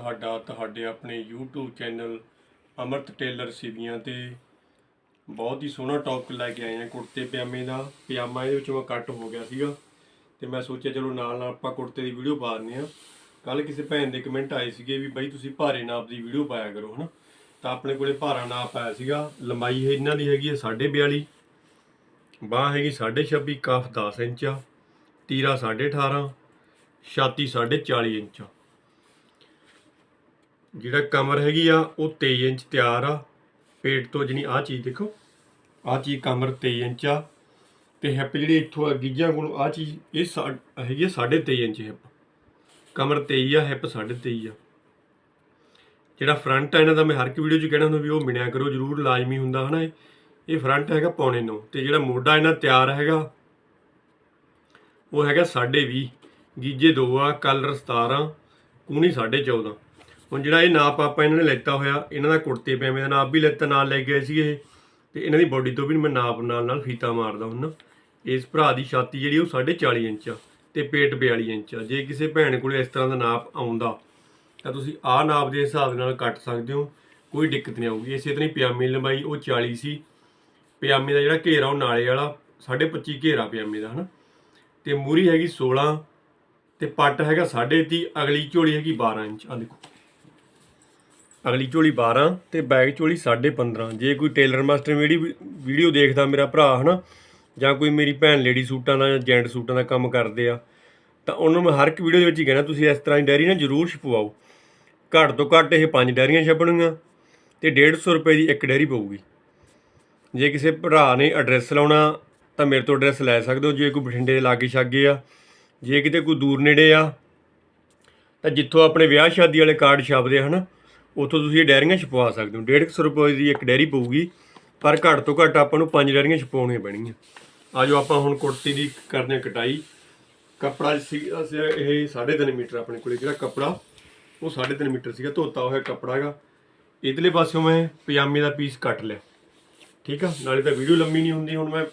ਤੁਹਾਡਾ, ਤੁਹਾਡੇ ਆਪਣੇ YouTube ਚੈਨਲ ਅਮਰਤ ਟੇਲਰ ਸੀਵੀਆਂ ਤੇ ਬਹੁਤ ਹੀ ਸੋਹਣਾ ਟੌਪ ਲੈ ਕੇ ਆਏ ਆ ਕੁੜਤੇ ਪਜਾਮੇ ਦਾ। ਪਜਾਮਾ ਇਹਦੇ ਵਿੱਚੋਂ ਕੱਟ ਹੋ ਗਿਆ ਸੀਗਾ ਤੇ ਮੈਂ ਸੋਚਿਆ ਚਲੋ ਨਾਲ ਨਾਲ ਆਪਾਂ ਕੁੜਤੇ ਦੀ ਵੀਡੀਓ ਪਾ ਦਿੰਦੇ ਆ ਕੱਲ ਕਿਸੇ ਭੈਣ ਦੇ ਕਮੈਂਟ ਆਏ ਸੀਗੇ ਵੀ ਬਾਈ ਤੁਸੀਂ ਭਾਰੇ ਨਾਪ ਦੀ ਵੀਡੀਓ ਪਾਇਆ ਕਰੋ, ਹਨਾ? ਤਾਂ ਆਪਣੇ ਕੋਲੇ ਭਾਰਾ ਨਾਪ ਆਇਆ ਸੀਗਾ। ਲੰਬਾਈ ਇਹਨਾਂ ਦੀ ਹੈਗੀ ਹੈ 42.5 ਬਾਹ ਹੈਗੀ 26.5 ਕਫ 10 ਇੰਚ ਆ, ਤੀਰਾ 18.5 ਛਾਤੀ 40 ਇੰਚ ਆ। ਜਿਹੜਾ ਕਮਰ ਹੈਗੀ ਆ, ਉਹ 23 ਇੰਚ ਤਿਆਰ ਆ। ਪੇਟ ਤੋਂ ਜਣੀ ਆ ਚੀਜ਼ ਦੇਖੋ ਆ ਚੀਜ਼ ਕਮਰ 23 ਇੰਚ ਆ। ਤੇ ਹਿੱਪ ਜਿਹੜੀ ਇੱਥੋਂ ਆ ਗੀਜਿਆਂ ਕੋਲ ਆ ਚੀਜ਼, ਇਹ ਸਾ- ਹੈਗੀ ਆ 23.5 ਇੰਚ ਹਿੱਪ ਕਮਰ 23 ਆ ਹਿੱਪ 23.5 ਆ। ਜਿਹੜਾ ਫਰੰਟ ਆ, ਇਹਨਾਂ ਦਾ ਮੈਂ ਹਰ ਇੱਕ ਵੀਡੀਓ 'ਚ ਕਹਿਣਾ ਹੁੰਦਾ ਵੀ ਉਹ ਮਿਣਿਆ ਕਰੋ, ਜਰੂਰ ਲਾਜ਼ਮੀ ਹੁੰਦਾ, ਹਨਾ ਇਹ? ਇਹ ਫਰੰਟ ਹੈਗਾ ਪੌਣੇ ਨੂੰ, ਤੇ ਜਿਹੜਾ ਮੋਢਾ ਇਹਨਾਂ ਤਿਆਰ ਹੈਗਾ, ਉਹ ਹੈਗਾ 20.5 ਗੀਜੇ 2 ਆ ਕਲਰ 17 ਕੂਣੀ 14.5 ਹੁਣ ਜਿਹੜਾ ਇਹ ਨਾਪ ਆਪਾਂ ਇਹਨਾਂ ਨੇ ਲੈਤਾ ਹੋਇਆ, ਇਹਨਾਂ ਦਾ ਕੁੜਤੇ ਪਜਾਮੇ ਦਾ ਨਾਪ ਵੀ ਲੈਤਾ, ਨਾਲ ਲੈ ਗਏ ਸੀ ਇਹ। ਤੇ ਇਹਨਾਂ ਦੀ ਬੋਡੀ ਤੋਂ ਵੀ ਮੈਂ ਨਾਪ ਨਾਲ ਨਾਲ ਫੀਤਾ ਮਾਰਦਾ ਹੁੰਦਾ। ਇਸ ਭਰਾ ਦੀ ਛਾਤੀ ਜਿਹੜੀ ਉਹ 40.5 ਇੰਚ ਆ ਤੇ ਪੇਟ 42 ਇੰਚ ਆ। ਜੇ ਕਿਸੇ ਭੈਣ ਕੋਲੇ ਇਸ ਤਰ੍ਹਾਂ ਦਾ ਨਾਪ ਆਉਂਦਾ, ਤਾਂ ਤੁਸੀਂ ਆਹ ਨਾਪ ਦੇ ਹਿਸਾਬ ਨਾਲ ਕੱਟ ਸਕਦੇ ਹੋ। ਕੋਈ ਦਿੱਕਤ ਨਹੀਂ ਆਊਗੀ। ਇਸੇ ਤਰ੍ਹਾਂ ਹੀ ਪਜਾਮੇ ਦੀ ਲੰਬਾਈ ਉਹ 40 ਸੀ। ਪਜਾਮੇ ਦਾ ਜਿਹੜਾ ਘੇਰਾ ਉਹ ਨਾਲੇ ਵਾਲਾ 25 ਘੇਰਾ ਪਜਾਮੇ ਦਾ, ਹਨਾ? ਤੇ ਮੂਰੀ ਹੈਗੀ 16 ਤੇ ਪੱਟ ਹੈਗਾ 30.5 ਅਗਲੀ ਝੋਲੀ ਹੈਗੀ 12 ਇੰਚ। ਆ ਦੇਖੋ। ਅਗਲੀ ਝੋਲੀ 12 ਤੇ ਬੈਕ ਝੋਲੀ 15.5 ਜੇ ਕੋਈ ਟੇਲਰ ਮਾਸਟਰ ਮੇਰੀ ਵੀਡੀਓ ਦੇਖਦਾ ਮੇਰਾ ਭਰਾ, ਹਨਾ, ਜਾਂ ਕੋਈ ਮੇਰੀ ਭੈਣ ਲੇਡੀ ਸੂਟਾਂ ਦਾ ਜਾਂ ਜੈਂਟ ਸੂਟਾਂ ਦਾ ਕੰਮ ਕਰਦੇ ਆ, ਤਾਂ ਉਹਨਾਂ ਨੂੰ ਮੈਂ ਹਰ ਇੱਕ ਵੀਡੀਓ ਦੇ ਵਿੱਚ ਹੀ ਕਹਿਣਾ, ਤੁਸੀਂ ਇਸ ਤਰ੍ਹਾਂ ਦੀ ਡੈਰੀ ਨਾ ਜ਼ਰੂਰ ਛਪਵਾਓ। ਘੱਟ ਤੋਂ ਘੱਟ ਇਹ ਪੰਜ ਡੈਰੀਆਂ ਛਪਣਗੀਆਂ ਤੇ 150 ਰੁਪਏ ਦੀ ਇੱਕ ਡੈਰੀ ਪਊਗੀ। ਜੇ ਕਿਸੇ ਭਰਾ ਨੇ ਐਡਰੈਸ ਲਾਉਣਾ, ਤਾਂ ਮੇਰੇ ਤੋਂ ਐਡਰੈਸ ਲੈ ਸਕਦੇ ਹੋ। ਜੇ ਕੋਈ ਬਠਿੰਡੇ ਦੇ ਲਾਗੇ ਛਾਗੇ ਆ, ਜੇ ਕਿਤੇ ਕੋਈ ਦੂਰ ਨੇੜੇ ਆ, ਤਾਂ ਜਿੱਥੋਂ ਆਪਣੇ ਵਿਆਹ ਸ਼ਾਦੀ ਵਾਲੇ ਕਾਰਡ ਛਾਪਦੇ ਆ, ਹਨਾ ਉੱਥੋਂ ਤੁਸੀਂ ਇਹ ਡੈਰੀਆਂ ਛਪਵਾ ਸਕਦੇ ਹੋ। 150 ਰੁਪਏ ਦੀ ਇੱਕ ਡੈਰੀ ਪਊਗੀ, ਪਰ ਘੱਟ ਤੋਂ ਘੱਟ ਆਪਾਂ ਨੂੰ ਪੰਜ ਡੈਰੀਆਂ ਛਪਾਉਣੀਆਂ ਪੈਣਗੀਆਂ ਆਜੋ ਆਪਾਂ ਹੁਣ ਕੁੜਤੀ ਦੀ ਕਰਦੇ ਹਾਂ ਕਟਾਈ। ਕੱਪੜਾ ਸੀ, ਅਸੀਂ ਇਹ 3.5 ਮੀਟਰ ਆਪਣੇ ਕੋਲੇ ਜਿਹੜਾ ਕੱਪੜਾ, ਉਹ 3.5 ਮੀਟਰ ਸੀਗਾ, ਧੋਤਾ ਹੋਇਆ ਕੱਪੜਾ ਹੈਗਾ। ਇਧਰਲੇ ਪਾਸਿਓਂ ਮੈਂ ਪਜਾਮੇ ਦਾ ਪੀਸ ਕੱਟ ਲਿਆ। ਠੀਕ ਆ? ਨਾਲੇ ਤਾਂ ਵੀਡੀਓ ਲੰਮੀ ਨਹੀਂ ਹੁੰਦੀ, ਹੁਣ ਮੈਂ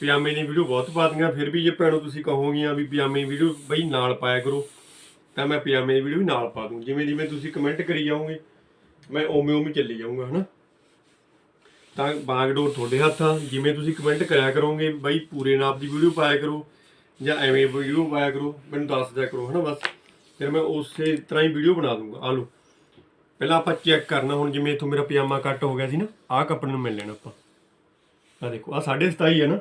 ਪਜਾਮੇ ਦੀ ਵੀਡੀਓ ਬਹੁਤ ਪਾ ਦਿੰਗਾ ਫਿਰ ਵੀ ਜੇ ਭੈਣੋ ਤੁਸੀਂ ਕਹੋਗੀਆਂ ਵੀ ਪਜਾਮੇ ਦੀ ਵੀਡੀਓ ਬਈ ਨਾਲ ਪਾਇਆ ਕਰੋ, ਤਾਂ ਮੈਂ ਪਜਾਮੇ ਦੀ ਵੀਡੀਓ ਵੀ ਨਾਲ ਪਾ ਦੂੰ ਜਿਵੇਂ ਜਿਵੇਂ ਤੁਸੀਂ ਕਮੈਂਟ ਕਰੀ ਜਾਓਗੇ ਮੈਂ ਉਵੇਂ ਉਵੇਂ ਚੱਲੀ ਜਾਊਂਗਾ, ਹਨਾ? ਤਾਂ ਬਾਗਡੋਰ ਤੁਹਾਡੇ ਹੱਥ ਆ ਜਿਵੇਂ ਤੁਸੀਂ ਕਮੈਂਟ ਕਰਿਆ ਕਰੋਗੇ, ਬਾਈ ਪੂਰੇ ਨਾਪ ਦੀ ਵੀਡੀਓ ਪਾਇਆ ਕਰੋ, ਜਾਂ ਐਵੇਂ ਵੀਡੀਓ ਪਾਇਆ ਕਰੋ, ਮੈਨੂੰ ਦੱਸ ਦਿਆ ਕਰੋ, ਹਨਾ ਬਸ? ਫਿਰ ਮੈਂ ਉਸੇ ਤਰ੍ਹਾਂ ਹੀ ਵੀਡੀਓ ਬਣਾ ਦੂੰਗਾ। ਆ ਲਓ। ਪਹਿਲਾਂ ਆਪਾਂ ਚੈੱਕ ਕਰਨਾ, ਹੁਣ ਜਿਵੇਂ ਇਥੋਂ ਮੇਰਾ ਪਜਾਮਾ ਕੱਟ ਹੋ ਗਿਆ ਸੀ ਨਾ, ਆਹ ਕੱਪੜੇ ਨੂੰ ਮਿਲ ਲੈਣਾ ਆਪਾਂ। ਆ ਦੇਖੋ ਆ 27.5 ਹੈ ਨਾ।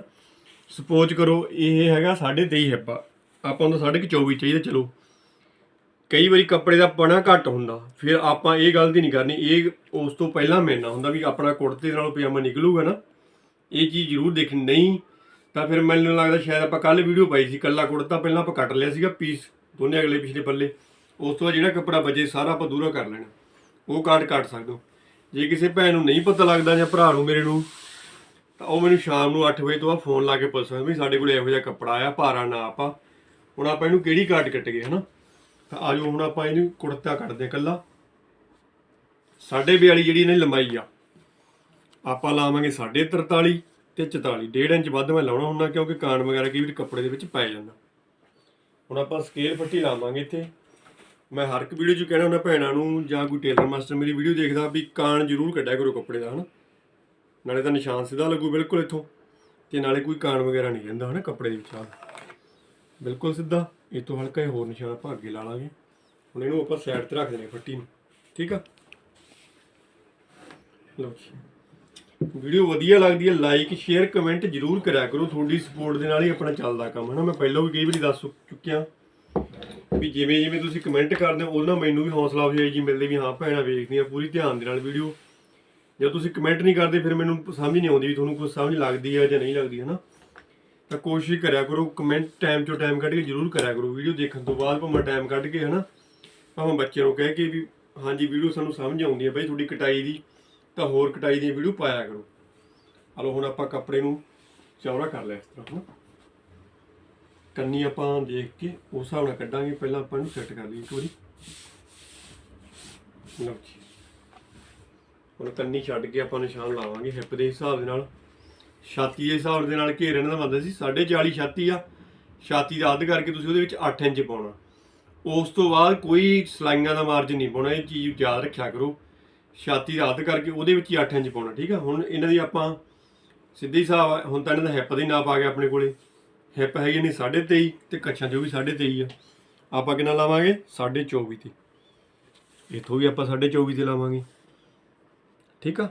ਸਪੋਜ਼ ਕਰੋ, ਇਹ ਹੈਗਾ 23.5 ਹੈ ਆਪਾਂ ਆਪਾਂ ਨੂੰ ਤਾਂ 24 ਚਾਹੀਦਾ, ਚਲੋ। ਕਈ ਵਾਰੀ ਕੱਪੜੇ ਦਾ ਪਣਾ ਘੱਟ ਹੁੰਦਾ, ਫਿਰ ਆਪਾਂ ਇਹ ਗਲਤੀ ਨਹੀਂ ਕਰਨੀ, ਇਹ ਉਸ ਤੋਂ ਪਹਿਲਾਂ ਮਿਲਣਾ ਹੁੰਦਾ ਵੀ ਆਪਣਾ ਕੁੜਤੇ ਨਾਲੋਂ ਪਜਾਮਾ ਨਿਕਲੂਗਾ ਨਾ, ਇਹ ਚੀਜ਼ ਜ਼ਰੂਰ ਦੇਖਣੀ, ਨਹੀਂ ਤਾਂ ਫਿਰ ਮੈਨੂੰ ਲੱਗਦਾ ਸ਼ਾਇਦ ਆਪਾਂ ਕੱਲ ਵੀਡੀਓ ਪਾਈ ਸੀ, ਕੱਲਾ ਕੁੜਤਾ ਪਹਿਲਾਂ ਆਪਾਂ ਕੱਟ ਲਿਆ ਸੀਗਾ ਪੀਸ ਦੋਨੇ ਅਗਲੇ ਪਿਛਲੇ ਪੱਲੇ, ਉਸ ਤੋਂ ਬਾਅਦ ਜਿਹੜਾ ਕੱਪੜਾ ਬਚੇ ਸਾਰਾ ਆਪਾਂ ਦੂਰਾ ਕਰ ਲੈਣਾ, ਉਹ ਕਾਰਡ ਕੱਟ ਸਕਦੇ ਹੋ। ਜੇ ਕਿਸੇ ਭੈਣ ਨੂੰ ਨਹੀਂ ਪਤਾ ਲੱਗਦਾ ਜਾਂ ਭਰਾ ਨੂੰ ਮੇਰੇ ਨੂੰ, ਤਾਂ ਉਹ ਮੈਨੂੰ ਸ਼ਾਮ ਨੂੰ 8 ਵਜੇ ਤੋਂ ਬਾਅਦ ਫੋਨ ਲਾ ਕੇ ਪੁੱਛ ਸਕਦਾ ਵੀ ਸਾਡੇ ਕੋਲ ਇਹੋ ਜਿਹਾ ਕੱਪੜਾ ਆਇਆ, ਭਾਰਾ ਨਾ ਆ ਹੁਣ ਆਪਾਂ ਇਹਨੂੰ ਕਿਹੜੀ ਕਾਰਡ ਕੱਟ ਗਏ ਹਨਾ? ਤਾਂ ਆਜੋ ਹੁਣ ਆਪਾਂ ਇਹਨੂੰ ਕੁੜਤਾ ਕੱਟਦੇ ਕੱਲਾ 42 ਜਿਹੜੀ ਇਹਨੇ ਲੰਬਾਈ ਆ, ਆਪਾਂ ਲਾਵਾਂਗੇ 43 ਤੇ 44 1.5 ਇੰਚ ਵੱਧ ਮੈਂ ਲਾਉਣਾ ਹੁੰਦਾ ਕਿਉਂਕਿ ਕਾਨ ਵਗੈਰਾ ਕਈ ਵਾਰ ਕੱਪੜੇ ਦੇ ਵਿੱਚ ਪੈ ਜਾਂਦਾ। ਹੁਣ ਆਪਾਂ ਸਕੇਲ ਪੱਟੀ ਲਾਵਾਂਗੇ ਇੱਥੇ। ਮੈਂ ਹਰ ਇੱਕ ਵੀਡੀਓ 'ਚ ਕਹਿਣਾ ਹੁੰਦਾ ਭੈਣਾਂ ਨੂੰ ਜਾਂ ਕੋਈ ਟੇਲਰ ਮਾਸਟਰ ਮੇਰੀ ਵੀਡੀਓ ਦੇਖਦਾ ਵੀ ਕਾਨ ਜ਼ਰੂਰ ਕੱਢਿਆ ਕਰੋ ਕੱਪੜੇ ਦਾ, ਹਨਾ। ਨਾਲੇ ਤਾਂ ਨਿਸ਼ਾਨ ਸਿੱਧਾ ਲੱਗੂ ਬਿਲਕੁਲ ਇੱਥੋਂ। ਤੇ ਨਾਲੇ ਕੋਈ ਕਾਨ ਵਗੈਰਾ ਨਹੀਂ ਰਹਿੰਦਾ, ਹਨਾ, ਕੱਪੜੇ ਦੇ ਵਿੱਚ ਆ ਬਿਲਕੁਲ ਸਿੱਧਾ। ਇਹ ਤੋਂ ਹਲਕਾ ਜਿਹਾ ਹੋਰ ਨਿਸ਼ਾਨ ਆਪਾਂ ਕੇ ਲਾ ਲਾਂਗੇ। ਹੁਣ ਇਹਨੂੰ ਆਪਾਂ ਸਾਈਡ ਤੇ ਰੱਖ ਦੇਣੇ ਫੱਟੀ ਨੂੰ। ਠੀਕ ਆ? ਲਓ ਵੀਡੀਓ ਵਧੀਆ ਲੱਗਦੀ ਹੈ ਲਾਈਕ ਸ਼ੇਅਰ ਕਮੈਂਟ ਜਰੂਰ ਕਰਿਆ ਕਰੋ। ਤੁਹਾਡੀ ਸਪੋਰਟ ਦੇ ਨਾਲ ਹੀ ਆਪਣਾ ਚੱਲਦਾ ਕੰਮ ਹੈ ਨਾ ਮੈਂ ਪਹਿਲਾਂ ਵੀ ਕਈ ਵਾਰੀ ਦੱਸ ਚੁੱਕਿਆ ਵੀ ਜਿਵੇਂ ਜਿਵੇਂ ਤੁਸੀਂ ਕਮੈਂਟ ਕਰਦੇ ਹੋ ਉਹਦੇ ਨਾਲ ਮੈਨੂੰ ਵੀ ਹੌਸਲਾ ਅਫਜ਼ਾਈ ਜੀ, ਮਿਲਦੀ ਵੀ ਹਾਂ ਭੈਣਾਂ ਵੇਖਦੀਆਂ ਪੂਰੀ ਧਿਆਨ ਦੇ ਨਾਲ ਵੀਡੀਓ। ਜੇ ਤੁਸੀਂ ਕਮੈਂਟ ਨਹੀਂ ਕਰਦੇ, ਫਿਰ ਮੈਨੂੰ ਸਮਝ ਨਹੀਂ ਆਉਂਦੀ ਵੀ ਤੁਹਾਨੂੰ ਕੁਝ ਸਮਝ ਲੱਗਦੀ ਹੈ ਜਾਂ ਨਹੀਂ ਲੱਗਦੀ ਹੈ ਨਾ ਤਾਂ ਕੋਸ਼ਿਸ਼ ਕਰਿਆ ਕਰੋ ਕਮੈਂਟ ਟਾਈਮ ਚੋਂ ਟਾਈਮ ਕੱਢ ਕੇ ਜਰੂਰ ਕਰਿਆ ਕਰੋ। ਵੀਡੀਓ ਦੇਖਣ ਤੋਂ ਬਾਅਦ ਭਾਵੇਂ ਟਾਈਮ ਕੱਢ ਕੇ, ਹਨਾ? ਭਾਵੇਂ ਬੱਚੇ ਨੂੰ ਕਹਿ ਕੇ ਵੀ, ਹਾਂਜੀ ਵੀਡੀਓ ਸਾਨੂੰ ਸਮਝ ਆਉਂਦੀ ਹੈ ਬਈ, ਤੁਹਾਡੀ ਕਟਾਈ ਦੀ, ਤਾਂ ਹੋਰ ਕਟਾਈ ਦੀ ਵੀਡੀਓ ਪਾਇਆ ਕਰੋ। ਹਲੋ ਹੁਣ ਆਪਾਂ ਕੱਪੜੇ ਨੂੰ ਚੌੜਾ ਕਰ ਲਿਆ ਇਸ ਤਰ੍ਹਾਂ, ਹਨਾ? ਕੰਨੀ ਆਪਾਂ ਦੇਖ ਕੇ ਉਸ ਹਿਸਾਬ ਨਾਲ ਕੱਢਾਂਗੇ। ਪਹਿਲਾਂ ਆਪਾਂ ਇਹਨੂੰ ਸੈੱਟ ਕਰ ਲਈਏ ਇੱਕ ਵਾਰੀ। ਲਓ ਜੀ। ਹੁਣ ਕੰਨੀ ਛੱਡ ਕੇ ਆਪਾਂ ਨਿਸ਼ਾਨ ਲਾਵਾਂਗੇ ਹਿੱਪ ਦੇ ਹਿਸਾਬ ਦੇ ਨਾਲ। ਛਾਤੀ ਦੇ ਹਿਸਾਬ ਦੇ ਨਾਲ ਘੇਰ ਇਹਨਾਂ ਦਾ ਬੰਦਾ ਸੀ 40.5 ਛਾਤੀ ਆ। ਛਾਤੀ ਦਾ ਅੱਧ ਕਰਕੇ ਤੁਸੀਂ ਉਹਦੇ ਵਿੱਚ 8 ਇੰਚ ਪਾਉਣਾ। ਉਸ ਤੋਂ ਬਾਅਦ ਕੋਈ ਸਲਾਈਆਂ ਦਾ ਮਾਰਜਨ ਨਹੀਂ ਪਾਉਣਾ, ਇਹ ਚੀਜ਼ ਯਾਦ ਰੱਖਿਆ ਕਰੋ। ਛਾਤੀ ਦਾ ਅੱਧ ਕਰਕੇ ਉਹਦੇ ਵਿੱਚ ਹੀ 8 ਇੰਚ ਪਾਉਣਾ, ਠੀਕ ਆ? ਹੁਣ ਇਹਨਾਂ ਦੀ ਆਪਾਂ ਸਿੱਧੀ ਹਿਸਾਬ ਹੁਣ ਤਾਂ ਇਹਨਾਂ ਦਾ ਹਿੱਪ ਦਾ ਹੀ ਨਾਪ ਆ ਗਿਆ ਆਪਣੇ ਕੋਲੇ। ਹਿੱਪ ਹੈਗੀ ਨਹੀਂ 23.5 ਤੇ ਕੱਛਾਂ ਜੋ ਵੀ 23.5 ਆ। ਆਪਾਂ ਕਿੰਨਾ ਲਾਵਾਂਗੇ? 24.5 ਤੇ। ਇਥੋਂ ਵੀ ਆਪਾਂ 24.5 ਤੇ ਲਾਵਾਂਗੇ। ਠੀਕ ਆ?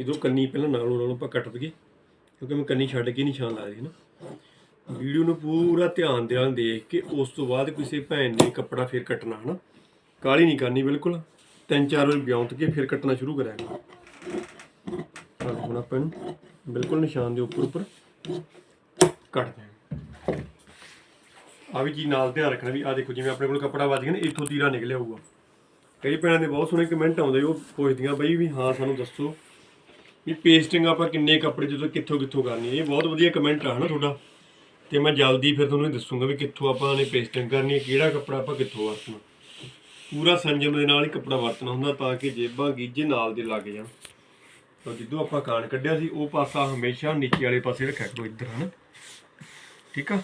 ਇਦੋਂ ਕੰਨੀ ਪਹਿਲਾਂ ਨਾਲੋਂ ਨਾਲੋਂ ਆਪਾਂ ਕੱਟ ਦਈਏ, ਕਿਉਂਕਿ ਮੈਂ ਕੰਨੀ ਛੱਡ ਕੇ ਨਿਸ਼ਾਨ ਲਾਇਆ ਸੀ ਨਾ। ਵੀਡੀਓ ਨੂੰ ਪੂਰਾ ਧਿਆਨ ਦੇ ਨਾਲ ਦੇਖ ਕੇ, ਉਸ ਤੋਂ ਬਾਅਦ ਕਿਸੇ ਭੈਣ ਨੇ ਕੱਪੜਾ ਫੇਰ ਕੱਟਣਾ, ਹਨਾ? ਕਾਲੀ ਨਹੀਂ ਕਰਨੀ, ਬਿਲਕੁਲ। ਤਿੰਨ ਚਾਰ ਵਾਰ ਬਿਉਂਤ ਕੇ ਫਿਰ ਕੱਟਣਾ ਸ਼ੁਰੂ ਕਰਿਆ ਹੁਣ ਆਪਾਂ ਇਹਨੂੰ ਬਿਲਕੁਲ ਨਿਸ਼ਾਨ ਦੇ ਉੱਪਰ ਉੱਪਰ ਕੱਟ ਦਿਆਂਗੇ ਆ ਵੀ ਜੀ ਨਾਲ ਧਿਆਨ ਰੱਖਣਾ ਵੀ ਆ ਦੇਖੋ, ਜਿਵੇਂ ਆਪਣੇ ਕੋਲ ਕੱਪੜਾ ਵੱਜ ਗਿਆ ਨਾ, ਇੱਥੋਂ ਤੀਰਾ ਨਿਕਲਿਆ ਹੋਊਗਾ। ਕਈ ਭੈਣਾਂ ਦੇ ਬਹੁਤ ਸੋਹਣੇ ਕਮੈਂਟ ਆਉਂਦੇ, ਉਹ ਪੁੱਛਦੀਆਂ ਬਈ ਵੀ ਹਾਂ, ਸਾਨੂੰ ਦੱਸੋ। ਵੀ ਪੇਸਟਿੰਗ ਆਪਾਂ ਕਿੰਨੇ ਕੱਪੜੇ ਜਦੋਂ ਕਿੱਥੋਂ ਕਿੱਥੋਂ ਕਰਨੀ ਹੈ। ਇਹ ਬਹੁਤ ਵਧੀਆ ਕਮੈਂਟ ਆ ਹਨਾ ਤੁਹਾਡਾ। ਤੇ ਮੈਂ ਜਲਦੀ ਫਿਰ ਤੁਹਾਨੂੰ ਇਹ ਦੱਸੂਗਾ ਵੀ ਕਿੱਥੋਂ ਆਪਾਂ ਨੇ ਪੇਸਟਿੰਗ ਕਰਨੀ ਹੈ, ਕਿਹੜਾ ਕੱਪੜਾ ਆਪਾਂ ਕਿੱਥੋਂ ਵਰਤਣਾ। ਪੂਰਾ ਸੰਜਮ ਦੇ ਨਾਲ ਹੀ ਕੱਪੜਾ ਵਰਤਣਾ ਹੁੰਦਾ ਤਾਂ ਕਿ ਜੇਬਾਂ ਗੀਜੇ ਨਾਲ ਦੇ ਲੱਗ ਜਾਣ। ਤਾਂ ਜਿੱਦੋਂ ਆਪਾਂ ਕਾਣ ਕੱਢਿਆ ਸੀ, ਉਹ ਪਾਸਾ ਹਮੇਸ਼ਾ ਨੀਚੇ ਵਾਲੇ ਪਾਸੇ ਰੱਖਿਆ ਕਰੋ, ਇੱਧਰ ਹਨਾ। ਠੀਕ ਆ?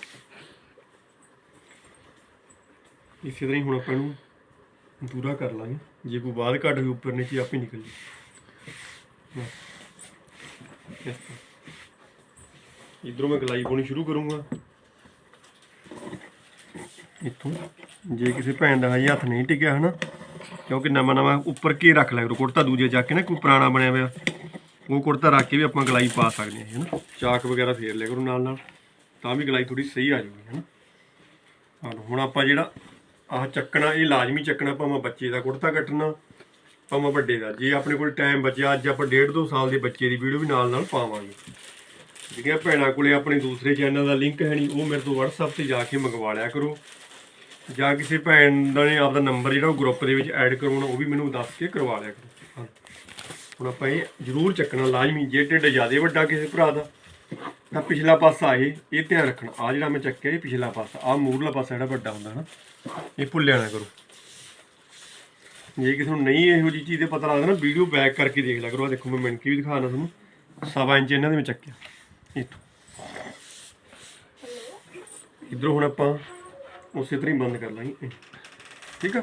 ਇਸੇ ਤਰ੍ਹਾਂ ਹੀ ਹੁਣ ਆਪਾਂ ਨੂੰ ਪੂਰਾ ਕਰ ਲਾਂਗੇ। ਜੇ ਕੋਈ ਬਾਹਰ ਘੱਟ ਹੋਈ ਉੱਪਰ ਨੀਚੇ ਆਪੇ ਨਿਕਲ ਜੀ। ਇਧਰੋਂ ਮੈਂ ਗਲਾਈ ਪਾਉਣੀ ਸ਼ੁਰੂ ਕਰੂੰਗਾ। ਇੱਥੋਂ, ਜੇ ਕਿਸੇ ਭੈਣ ਦਾ ਹਜੇ ਹੱਥ ਨਹੀਂ ਟਿਕਿਆ ਹਨਾ, ਕਿਉਂਕਿ ਨਵਾਂ ਨਵਾਂ ਉੱਪਰ ਕੀ ਰੱਖ ਲਿਆ ਕਰੋ, ਕੁੜਤਾ ਦੂਜੇ ਚੱਕ ਕੇ ਨਾ, ਕੋਈ ਪੁਰਾਣਾ ਬਣਿਆ ਹੋਇਆ, ਉਹ ਕੁੜਤਾ ਰੱਖ ਕੇ ਵੀ ਆਪਾਂ ਗਲਾਈ ਪਾ ਸਕਦੇ ਹਾਂ, ਹਨਾ। ਚਾਕ ਵਗੈਰਾ ਫੇਰ ਲਿਆ ਕਰੋ ਨਾਲ ਨਾਲ, ਤਾਂ ਵੀ ਗਲਾਈ ਥੋੜੀ ਸਹੀ ਆ ਜਾਊਗੀ, ਹਨਾ। ਹਾਂ ਹੁਣ ਆਪਾਂ ਜਿਹੜਾ ਆਹ ਚੱਕਣਾ, ਇਹ ਲਾਜ਼ਮੀ ਚੱਕਣਾ ਭਾਵੇਂ ਬੱਚੇ ਦਾ ਕੁੜਤਾ ਕੱਟਣਾ ਭਾਵੇਂ ਵੱਡੇ ਦਾ। ਜੇ ਆਪਣੇ ਕੋਲ ਟਾਈਮ ਬਚਿਆ, ਅੱਜ ਆਪਾਂ ਡੇਢ ਦੋ ਸਾਲ ਦੇ ਬੱਚੇ ਦੀ ਵੀਡੀਓ ਵੀ ਨਾਲ ਨਾਲ ਪਾਵਾਂਗੇ। ਜਿਹੜੀਆਂ ਭੈਣਾਂ ਕੋਲੇ ਆਪਣੇ ਦੂਸਰੇ ਚੈਨਲ ਦਾ ਲਿੰਕ ਹੈ ਨਹੀਂ, ਉਹ ਮੇਰੇ ਤੋਂ WhatsApp ਤੇ ਜਾ ਕੇ ਮੰਗਵਾ ਲਿਆ ਕਰੋ। ਜਾਂ ਕਿਸੇ ਭੈਣ ਦਾ ਨੇ ਆਪਦਾ ਨੰਬਰ ਜਿਹੜਾ ਉਹ ਗਰੁੱਪ ਦੇ ਵਿੱਚ ਐਡ ਕਰਵਾਉਣਾ, ਉਹ ਵੀ ਮੈਨੂੰ ਦੱਸ ਕੇ ਕਰਵਾ ਲਿਆ ਕਰੋ। ਹੁਣ ਆਪਾਂ ਇਹ ਜ਼ਰੂਰ ਚੱਕਣਾ, ਲਾਜ਼ਮੀ, ਜੇ ਢਿੱਡ ਜ਼ਿਆਦਾ ਵੱਡਾ ਕਿਸੇ ਭਰਾ ਦਾ, ਤਾਂ ਪਿਛਲਾ ਪਾਸਾ ਇਹ ਇਹ ਧਿਆਨ ਰੱਖਣਾ। ਆ ਜਿਹੜਾ ਮੈਂ ਚੱਕਿਆ, ਇਹ ਪਿਛਲਾ ਪਾਸਾ ਆ ਮੂਰਲਾ ਪਾਸਾ ਜਿਹੜਾ ਵੱਡਾ ਹੁੰਦਾ ਨਾ, ਇਹ ਭੁੱਲਿਆ ਨਾ ਕਰੋ। ਜੇ ਕਿਸੇ ਨੂੰ ਨਹੀਂ ਇਹੋ ਜਿਹੀ ਚੀਜ਼ ਦੇ ਪਤਾ ਲੱਗਦਾ ਨਾ ਵੀਡੀਓ ਬੈਕ ਕਰਕੇ ਦੇਖ ਲਿਆ ਕਰੋ। ਆ ਦੇਖੋ ਮੈਂ ਮਿਣਕੀ ਵੀ ਦਿਖਾਣਾ ਤੁਹਾਨੂੰ। ਸਵਾ ਇੰਚ ਇਹਨਾਂ ਦੇ ਮੈਂ ਚੱਕਿਆ। ਇੱਥੋਂ। ਇਧਰੋਂ ਹੁਣ ਆਪਾਂ ਉਸੇ ਤਰ੍ਹਾਂ ਹੀ ਬੰਦ ਕਰ ਲਾਂਗੇ। ਠੀਕ ਆ?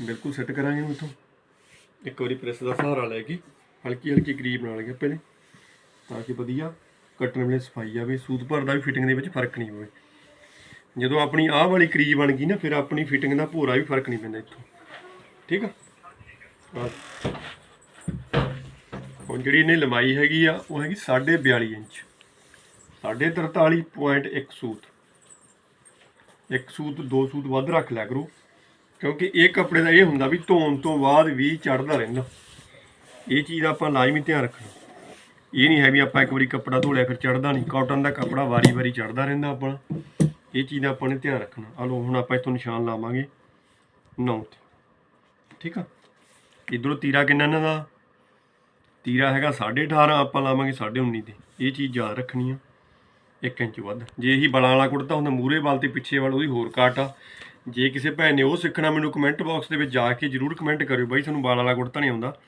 ਬਿਲਕੁਲ ਸੈੱਟ ਕਰਾਂਗੇ ਇਹਨੂੰ ਇੱਥੋਂ। ਇੱਕ ਵਾਰੀ ਪ੍ਰੈਸ ਦਾ ਸਹਾਰਾ ਲੈ ਕੇ ਹਲਕੀ ਹਲਕੀ ਕਰੀਬ ਬਣਾ ਲਈਏ ਪਹਿਲੇ ਤਾਂ ਕਿ ਵਧੀਆ ਕੱਟਣ ਵੇਲੇ ਸਫ਼ਾਈ ਆਵੇ। ਸੂਤ ਭਰ ਦਾ ਵੀ ਫਿਟਿੰਗ ਦੇ ਵਿੱਚ ਫ਼ਰਕ ਨਹੀਂ ਹੋਵੇ ਜਦੋਂ ਆਪਣੀ ਆਹ ਵਾਲੀ ਕਰੀਬ ਬਣ ਗਈ ਨਾ, ਫਿਰ ਆਪਣੀ ਫਿਟਿੰਗ ਦਾ ਭੋਰਾ ਵੀ ਫ਼ਰਕ ਨਹੀਂ ਪੈਂਦਾ ਇੱਥੋਂ। ਠੀਕ ਆ? ਆਹ। ਹੁਣ ਜਿਹੜੀ ਇਹਨੇ ਲੰਬਾਈ ਹੈਗੀ ਆ, ਉਹ ਹੈਗੀ 42.5 ਇੰਚ। 43.1 ਸੂਤ। ਇੱਕ ਸੂਤ, ਦੋ ਸੂਤ ਵੱਧ ਰੱਖ ਲਿਆ ਕਰੋ, ਕਿਉਂਕਿ ਇਹ ਕੱਪੜੇ ਦਾ ਇਹ ਹੁੰਦਾ ਵੀ ਧੋਣ ਤੋਂ ਬਾਅਦ ਵੀ ਚੜਦਾ ਰਹਿੰਦਾ। ਇਹ ਚੀਜ਼ ਆਪਾਂ ਲਾਜ਼ਮੀ ਧਿਆਨ ਰੱਖਣਾ। ਇਹ ਨਹੀਂ ਹੈ ਵੀ ਆਪਾਂ ਇੱਕ ਵਾਰੀ ਕੱਪੜਾ ਧੋ ਲਿਆ, ਫਿਰ ਚੜਦਾ ਨਹੀਂ। ਕਾਟਨ ਦਾ ਕੱਪੜਾ ਵਾਰੀ-ਵਾਰੀ ਚੜਦਾ ਰਹਿੰਦਾ ਆਪਣਾ। ਇਹ ਚੀਜ਼ ਦਾ ਆਪਾਂ ਨੇ ਧਿਆਨ ਰੱਖਣਾ। ਆ ਲੋ ਹੁਣ ਆਪਾਂ ਇਥੋਂ ਨਿਸ਼ਾਨ ਲਾਵਾਂਗੇ। 9 ਤੇ। ਠੀਕ ਆ? ਇਧਰੋਂ ਤੀਰਾ ਕਿੰਨਾ ਇਹਨਾਂ ਦਾ? ਤੀਰਾ ਹੈਗਾ 18.5 ਆਪਾਂ ਲਾਵਾਂਗੇ 19.5 ਤੇ। ਇਹ ਚੀਜ਼ ਯਾਦ ਰੱਖਣੀ ਆ। 1 ਇੰਚ ਵੱਧ। ਜੇ ਇਹੀ ਬਲਾਂ ਵਾਲਾ ਕੁੜਤਾ ਹੁੰਦਾ ਮੂਰੇ ਵਾਲ ਤੇ ਪਿੱਛੇ ਵਾਲ, ਉਹਦੀ ਹੋਰ ਕਾਟ ਆ। ਜੇ ਕਿਸੇ ਭੈਣ ਨੇ ਉਹ ਸਿੱਖਣਾ, ਮੈਨੂੰ ਕਮੈਂਟ ਬਾਕਸ ਦੇ ਵਿੱਚ ਜਾ ਕੇ ਜਰੂਰ ਕਮੈਂਟ ਕਰਿਓ ਬਾਈ ਤੁਹਾਨੂੰ ਵਾਲ ਵਾਲਾ ਕੁੜਤਾ ਨਹੀਂ ਆਉਂਦਾ।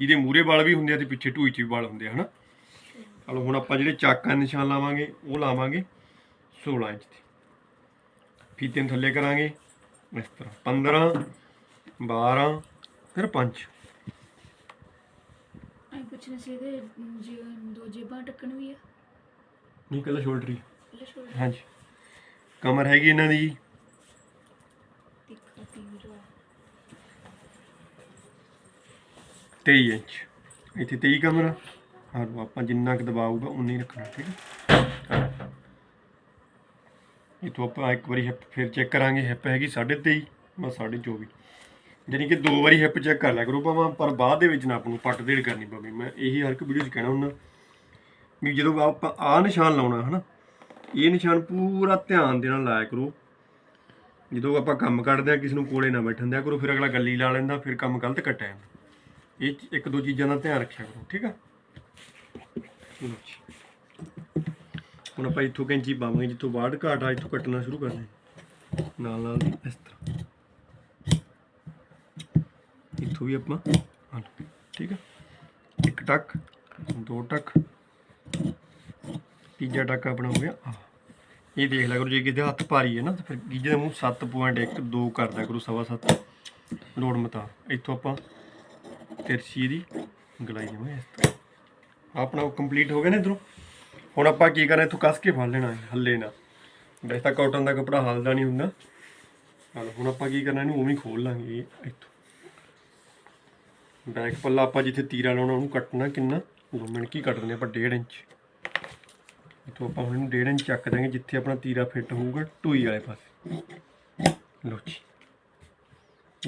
ਇਹਦੇ ਮੂਰੇ ਵਾਲ ਵੀ ਹੁੰਦੇ ਆ ਤੇ ਪਿੱਛੇ ਢੂਈ 'ਚ ਵੀ ਵਾਲ ਹੁੰਦੇ ਆ, ਹਨਾ? ਚਲੋ ਹੁਣ ਆਪਾਂ ਜਿਹੜੇ ਚਾਕਾਂ ਦੇ ਨਿਸ਼ਾਨ ਲਾਵਾਂਗੇ, ਉਹ ਲਾਵਾਂਗੇ 16 ਇੰਚ ਤੇ। ਫੀਤੇ ਨੂੰ ਥੱਲੇ ਕਰਾਂਗੇ। ਇਸ ਤਰ੍ਹਾਂ 15 12 ਫਿਰ 5 ਐਂ ਪੁੱਛਣਾ ਸੀ ਇਹਦੇ ਜੇ ਦੋ ਜੇਬਾਂ ਟੱਕਣ ਵੀ ਆ। ਨਹੀਂ ਕੱਲਾ ਸ਼ੋਲਡਰ ਹੀ। ਲੈ ਛੋੜ ਹਾਂਜੀ। ਕਮਰ ਹੈਗੀ ਇਹਨਾਂ ਦੀ ਤਿੱਖਾ ਤੀਰਾ 23 ਇੰਚ। ਇੱਥੇ 23 ਕਮਰ ਹਾਂ ਆਪਾਂ ਜਿੰਨਾ ਕੁ ਦਬਾਊਗਾ ਉਨਾ ਰੱਖਣਾ ਠੀਕ ਹਾਂ। ਇੱਥੋਂ ਆਪਾਂ ਇੱਕ ਵਾਰੀ ਹਿੱਪ ਫਿਰ ਚੈੱਕ ਕਰਾਂਗੇ ਹਿੱਪ ਹੈਗੀ 23.5 ਬਸ 24 ਜਾਣੀ ਕਿ ਦੋ ਵਾਰੀ ਹਿੱਪ ਚੈੱਕ ਕਰ ਲਿਆ ਕਰੋ ਭਾਵਾਂ, ਪਰ ਬਾਅਦ ਦੇ ਵਿੱਚ ਨਾ ਆਪ ਨੂੰ ਪੱਟ ਦੇੜ ਕਰਨੀ ਪਵੇ। ਮੈਂ ਇਹੀ ਹਰ ਇੱਕ ਵੀਡੀਓ 'ਚ ਕਹਿਣਾ ਹੁੰਦਾ ਵੀ ਜਦੋਂ ਆਪਾਂ ਆਹ ਨਿਸ਼ਾਨ ਲਾਉਣਾ, ਹਨਾ, ਇਹ ਨਿਸ਼ਾਨ ਪੂਰਾ ਧਿਆਨ ਦੇ ਨਾਲ ਲਾਇਆ ਕਰੋ। ਜਦੋਂ ਆਪਾਂ ਕੰਮ ਕੱਢਦੇ ਆ ਕਿਸੇ ਨੂੰ ਕੋਲੇ ਨਾ ਬੈਠਣ ਦਿਆ ਕਰੋ, ਫਿਰ ਅਗਲਾ ਗੱਲੀ ਲਾ ਲੈਂਦਾ, ਫਿਰ ਕੰਮ ਗਲਤ ਕੱਟਿਆ ਜਾਂਦਾ। ਇਹ ਇੱਕ ਦੋ ਚੀਜ਼ਾਂ ਦਾ ਧਿਆਨ ਰੱਖਿਆ ਕਰੋ, ਠੀਕ ਆ? ਹੁਣ ਆਪਾਂ ਇੱਥੋਂ ਕੈਂਚੀ ਪਾਵਾਂਗੇ, ਜਿੱਥੋਂ ਬਾੜ ਘਾਟ ਆ, ਇੱਥੋਂ ਕੱਟਣਾ ਸ਼ੁਰੂ ਕਰਨਾ ਹੈ। ਨਾਲ ਨਾਲ ਇਸ ਤਰ੍ਹਾਂ। ਇੱਥੋਂ ਵੀ ਆਪਾਂ ਹਾਂ ਠੀਕ ਆ? ਇੱਕ ਟੱਕ, ਦੋ ਟੱਕ। ਤੀਜਾ ਟੱਕ ਆਪਣਾ ਹੋ ਗਿਆ ਆਹ। ਇਹ ਦੇਖ ਲਿਆ ਕਰੋ, ਜੇ ਕਿਸੇ ਹੱਥ ਭਾਰੀ ਹੈ ਨਾ, ਤਾਂ ਫਿਰ ਗੀਜੇ ਦੇ ਮੂੰਹ 7.1 2 ਕਰਦਾ ਕਰੋ ਸਵਾ ਸੱਤ। ਲੋੜ ਮਤਾ ਇੱਥੋਂ ਆਪਾਂ ਤਿਰਛੀ ਦੀ ਗਲਾਈ ਦੇਵਾਂਗੇ ਇਸ ਤਰ੍ਹਾਂ। ਆਪਣਾ ਉਹ ਕੰਪਲੀਟ ਹੋ ਗਿਆ ਨਾ ਇਧਰੋਂ? ਹੁਣ ਆਪਾਂ ਕੀ ਕਰਨਾ ਇੱਥੋਂ ਕੱਸ ਕੇ ਫੜ ਲੈਣਾ, ਹੱਲੇ ਨਾ। ਵੈਸੇ ਤਾਂ ਕਾਟਨ ਦਾ ਕੱਪੜਾ ਹੱਲਦਾ ਨਹੀਂ ਹੁੰਦਾ। ਚਲ, ਹੁਣ ਆਪਾਂ ਕੀ ਕਰਨਾ, ਇਹਨੂੰ ਉਵੇਂ ਹੀ ਖੋਲ ਲਾਂਗੇ ਇਹ ਇੱਥੋਂ। ਬੈਕ ਪੱਲਾ ਆਪਾਂ ਜਿੱਥੇ ਤੀਰਾ ਲਾਉਣਾ, ਉਹਨੂੰ ਕੱਟਣਾ ਕਿੰਨਾ? 2 ਮਿੰਟ ਕੀ ਕੱਟਦੇ ਆਪਾਂ 1.5 ਇੰਚ। ਇੱਥੋਂ ਆਪਾਂ ਹੁਣ ਇਹਨੂੰ 1.5 ਇੰਚ ਚੱਕ ਦਾਂਗੇ, ਜਿੱਥੇ ਆਪਣਾ ਤੀਰਾ ਫਿੱਟ ਹੋਊਗਾ ਢੂਈ ਵਾਲੇ ਪਾਸੇ। ਲੋ ਜੀ।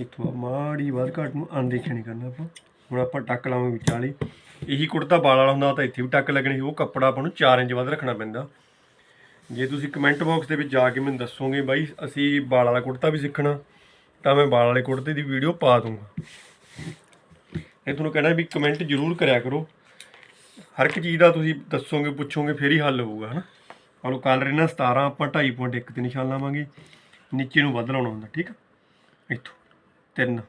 ਇੱਥੋਂ ਮਾੜੀ ਬਾਦ ਘੱਟ ਨੂੰ ਅਣਦੇਖਿਆ ਨਹੀਂ ਕਰਨਾ ਆਪਾਂ। ਹੁਣ ਆਪਾਂ ਟੱਕ ਲਾਵਾਂਗੇ ਵਿਚਾਲੇ। ਇਹੀ ਕੁੜਤਾ ਬਾਲ ਵਾਲਾ ਹੁੰਦਾ ਤਾਂ ਇੱਥੇ ਵੀ ਟੱਕ ਲੱਗਣੀ ਸੀ, ਉਹ ਕੱਪੜਾ ਆਪਾਂ ਨੂੰ 4 ਇੰਚ ਵੱਧ ਰੱਖਣਾ ਪੈਂਦਾ। ਜੇ ਤੁਸੀਂ ਕਮੈਂਟ ਬਾਕਸ ਦੇ ਵਿੱਚ ਜਾ ਕੇ ਮੈਨੂੰ ਦੱਸੋਗੇ ਬਾਈ, ਅਸੀਂ ਬਾਲ ਵਾਲਾ ਕੁੜਤਾ ਵੀ ਸਿੱਖਣਾ, ਤਾਂ ਮੈਂ ਬਾਲ ਵਾਲੇ ਕੁੜਤੇ ਦੀ ਵੀਡੀਓ ਪਾ ਦੂੰਗਾ। ਇਹ ਤੁਹਾਨੂੰ ਕਹਿਣਾ ਵੀ ਕਮੈਂਟ ਜ਼ਰੂਰ ਕਰਿਆ ਕਰੋ। ਹਰ ਇੱਕ ਚੀਜ਼ ਦਾ ਤੁਸੀਂ ਦੱਸੋਗੇ, ਪੁੱਛੋਗੇ, ਫਿਰ ਹੀ ਹੱਲ ਹੋਊਗਾ, ਹਨਾ? ਹੁਣ ਕਲਰ ਇਹਨਾਂ 17 ਆਪਾਂ 2.5.1 ਤੇ ਨਿਸ਼ਾਨ ਲਾਵਾਂਗੇ। ਨੀਚੇ ਨੂੰ ਵੱਧ ਲਾਉਣਾ ਹੁੰਦਾ, ਠੀਕ ਆ? ਇੱਥੋਂ ਤਿੰਨ,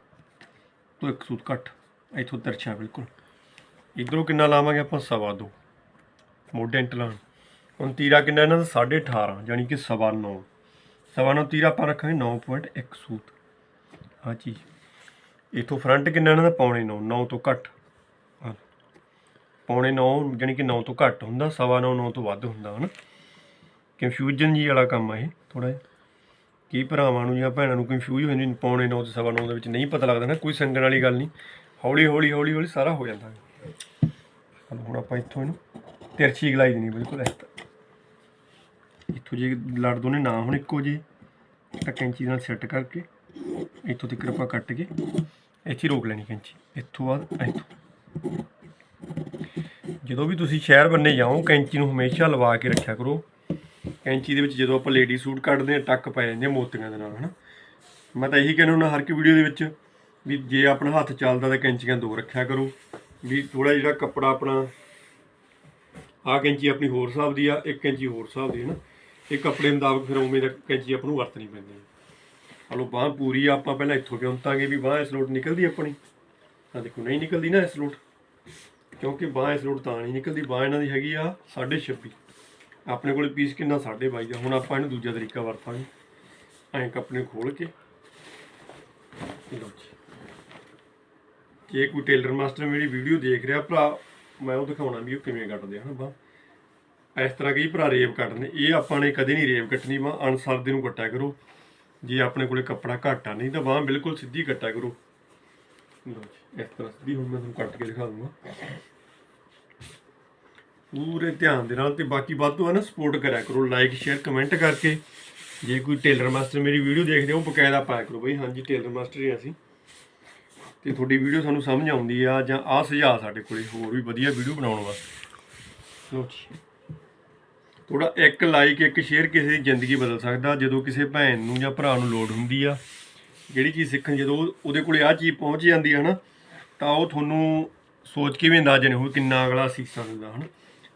ਤੋਂ ਇੱਕ ਸੂਤ ਘੱਟ, ਇੱਥੋਂ ਤਿਰਛਾ ਬਿਲਕੁਲ। ਇਧਰੋਂ ਕਿੰਨਾ ਲਾਵਾਂਗੇ ਆਪਾਂ? ਸਵਾ ਦੋ। ਮੋਢੇ ਇੰਟ ਲਾਉਣ। ਹੁਣ ਤੀਰਾ ਕਿੰਨਾ ਇਹਨਾਂ ਦਾ? 18.5 ਯਾਨੀ ਕਿ ਸਵਾ ਨੌ। ਸਵਾ ਨੌ ਤੀਰਾ ਆਪਾਂ ਰੱਖਾਂਗੇ 9.1 ਸੂਤ। ਆ ਚੀਜ਼। ਇਥੋਂ ਫਰੰਟ ਕਿੰਨਾ ਇਹਨਾਂ ਦਾ? ਪੌਣੇ 9 9 ਤੋਂ ਘੱਟ। ਆਹ। ਲਓ। ਪੌਣੇ 9 ਯਾਨੀ ਕਿ 9 ਤੋਂ ਘੱਟ ਹੁੰਦਾ, ਸਵਾ 9 9 ਤੋਂ ਵੱਧ ਹੁੰਦਾ, ਹਨਾ? ਕਨਫਿਊਜ਼ਨ ਜੀ ਵਾਲਾ ਕੰਮ ਆ ਇਹ ਥੋੜਾ ਜਿਹਾ। ਕੀ ਭਰਾਵਾਂ ਨੂੰ ਜਾਂ ਭੈਣਾਂ ਨੂੰ ਕਨਫਿਊਜ਼ ਹੋ ਜਾਂਦੀ ਪੌਣੇ 9 ਤੇ ਸਵਾ 9 ਦੇ ਵਿੱਚ ਨਹੀਂ ਪਤਾ ਲੱਗਦਾ ਨਾ, ਕੋਈ ਸੰਗਣ ਵਾਲੀ ਗੱਲ ਨਹੀਂ। ਹੌਲੀ ਹੌਲੀ ਹੌਲੀ ਹੌਲੀ ਸਾਰਾ ਹੋ ਜਾਂਦਾ। ਹੈ ਹੁਣ ਆਪਾਂ ਇੱਥੋਂ ਇਹਨੂੰ ਤਿਰਛੀ ਗਲਾਈ ਦੇਣੀ ਬਿਲਕੁਲ ਇਸ ਤਰ੍ਹਾਂ। ਇੱਥੋਂ ਜੇ ਲੜ ਦੋਨੇ ਨਾ ਹੁਣ ਇੱਕੋ ਜੇ ਤਾਂ ਕੈਂਚੀ ਨਾਲ ਸੈੱਟ ਕਰਕੇ ਇੱਥੋਂ ਤੱਕ ਆਪਾਂ ਕੱਟ ਕੇ ਇੱਥੇ ਰੋਕ ਲੈਣੀ ਕੈਂਚੀ। ਇੱਥੋਂ ਬਾਅਦ ਇੱਥੋਂ। ਜਦੋਂ ਵੀ ਤੁਸੀਂ ਸ਼ਹਿਰ ਬੰਨੇ ਜਾਓ, ਕੈਂਚੀ ਨੂੰ ਹਮੇਸ਼ਾ ਲਵਾ ਕੇ ਰੱਖਿਆ ਕਰੋ। ਕੈਂਚੀ ਦੇ ਵਿੱਚ ਜਦੋਂ ਆਪਾਂ ਲੇਡੀ ਸੂਟ ਕੱਢਦੇ ਆ ਟੱਕ ਪੈ ਜਾਂਦੇ ਆ ਮੋਤੀਆਂ ਦੇ ਨਾਲ, ਹਨਾ। ਮੈਂ ਤਾਂ ਇਹੀ ਕਹਿੰਦਾ ਹੁੰਦਾ, ਹਰ ਇੱਕ ਵੀਡੀਓ ਦੇ ਵਿੱਚ ਵੀ ਜੇ ਆਪਣਾ ਹੱਥ ਚੱਲਦਾ ਤਾਂ ਕੈਂਚੀਆਂ ਦੋ ਰੱਖਿਆ ਕਰੋ। ਵੀ ਥੋੜਾ ਜਿਹੜਾ ਕੱਪੜਾ ਆਪਣਾ ਆਹ ਕੈਂਚੀ ਆਪਣੀ ਹੋਰ ਹਿਸਾਬ ਦੀ ਆ ਇੱਕ ਕੈਂਚੀ ਹੋਰ ਹਿਸਾਬ ਦੀ ਹੈ ਨਾ। ਇਹ ਕੱਪੜੇ ਮੁਤਾਬਕ ਫਿਰ ਉਵੇਂ ਦਾ ਕੈਂਚੀ ਆਪਾਂ ਨੂੰ ਵਰਤਣੀ ਪੈਂਦੀ ਹੈ। ਹਲੋ ਬਾਹ ਪੂਰੀ ਆ, ਆਪਾਂ ਪਹਿਲਾਂ ਇੱਥੋਂ ਕਿਉਂਤਾਂਗੇ ਵੀ ਬਾਹ ਇਸ ਲੋਟ ਨਿਕਲਦੀ ਆਪਣੀ? ਆ ਦੇਖੋ ਨਹੀਂ ਨਿਕਲਦੀ ਨਾ ਇਸ ਲੋਟ। ਕਿਉਂਕਿ ਬਾਹ ਇਸ ਲੋਟ ਤਾਂ ਨਹੀਂ ਨਿਕਲਦੀ ਬਾਹ ਇਹਨਾਂ ਦੀ ਹੈਗੀ ਆ 26.5 ਆਪਣੇ ਕੋਲ ਪੀਸ ਕਿੰਨਾ? 22.5 ਦਾ। ਹੁਣ ਆਪਾਂ ਇਹਨੂੰ ਦੂਜਾ ਤਰੀਕਾ ਵਰਤਾਂਗੇ। ਐਂ ਕੱਪੜੇ ਖੋਲ ਕੇ। ਲਓ ਜੀ। ਜੇ ਕੋਈ ਟੇਲਰ ਮਾਸਟਰ ਮੇਰੀ ਵੀਡੀਓ ਦੇਖ ਰਿਹਾ, ਭਰਾ, ਮੈਂ ਉਹ ਦਿਖਾਉਣਾ ਵੀ ਉਹ ਕਿਵੇਂ ਕੱਟਦੇ ਹਨ ਬਾਹ ਇਸ ਤਰ੍ਹਾਂ ਕਈ ਭਰਾ ਰੇਵ ਕੱਟਦੇ ਇਹ ਆਪਾਂ ਨੇ ਕਦੇ ਨਹੀਂ ਰੇਵ ਕੱਟਣੀ ਬਾਹ ਅਨਸਰ ਦੇ ਨੂੰ ਕੱਟਿਆ ਕਰੋ। ਜੇ ਆਪਣੇ ਕੋਲੇ ਕੱਪੜਾ ਘੱਟ ਆ, ਨਹੀਂ ਤਾਂ ਬਾਹ ਬਿਲਕੁਲ ਸਿੱਧੀ ਕੱਟਿਆ ਕਰੋ। ਇਸ ਤਰ੍ਹਾਂ ਸਿੱਧੀ ਹੁਣ ਮੈਂ ਤੁਹਾਨੂੰ ਕੱਟ ਕੇ ਦਿਖਾ ਦੂੰਗਾ ਪੂਰੇ ਧਿਆਨ ਦੇ ਨਾਲ ਤੇ ਬਾਕੀ ਵੱਧ ਤੋਂ ਵੱਧ ਨਾ ਸਪੋਰਟ ਕਰਿਆ ਕਰੋ। ਲਾਈਕ ਸ਼ੇਅਰ ਕਮੈਂਟ ਕਰਕੇ। ਜੇ ਕੋਈ ਟੇਲਰ ਮਾਸਟਰ ਮੇਰੀ ਵੀਡੀਓ ਦੇਖਦੇ ਹੋ ਬਕਾਇਦਾ ਪਾਇਆ ਕਰੋ ਬਈ। ਹਾਂਜੀ, ਟੇਲਰ ਮਾਸਟਰ ਹੀ ਅਸੀਂ। ਤੇ ਤੁਹਾਡੀ ਵੀਡੀਓ ਸਾਨੂੰ ਸਮਝ ਆਉਂਦੀ ਆ ਜਾਂ ਆ ਸੁਝਾਅ ਸਾਡੇ ਕੋਲੇ ਹੋਰ ਵੀ ਵਧੀਆ ਵੀਡੀਓ ਬਣਾਉਣ ਵਾਸਤੇ। ਲਓ ਜੀ। ਥੋੜਾ ਇੱਕ ਲਾਈਕ ਇੱਕ ਸ਼ੇਅਰ ਕਿਸੇ ਦੀ ਜ਼ਿੰਦਗੀ ਬਦਲ ਸਕਦਾ ਜਦੋਂ ਕਿਸੇ ਭੈਣ ਨੂੰ ਜਾਂ ਭਰਾ ਨੂੰ ਲੋੜ ਹੁੰਦੀ ਆ। ਜਿਹੜੀ ਚੀਜ਼ ਸਿੱਖਣ ਜਦੋਂ ਉਹ- ਉਹਦੇ ਕੋਲੇ ਆ ਚੀਜ਼ ਪਹੁੰਚ ਜਾਂਦੀ ਆ ਨਾ ਤਾਂ ਉਹ ਤੁਹਾਨੂੰ ਸੋਚ ਕੇ ਵੀ ਅੰਦਾਜ਼ਾ ਨਹੀਂ ਹੋ ਕਿੰਨਾ ਅਗਲਾ ਸੀਸਾਂ ਦਿੰਦਾ ਹਨ।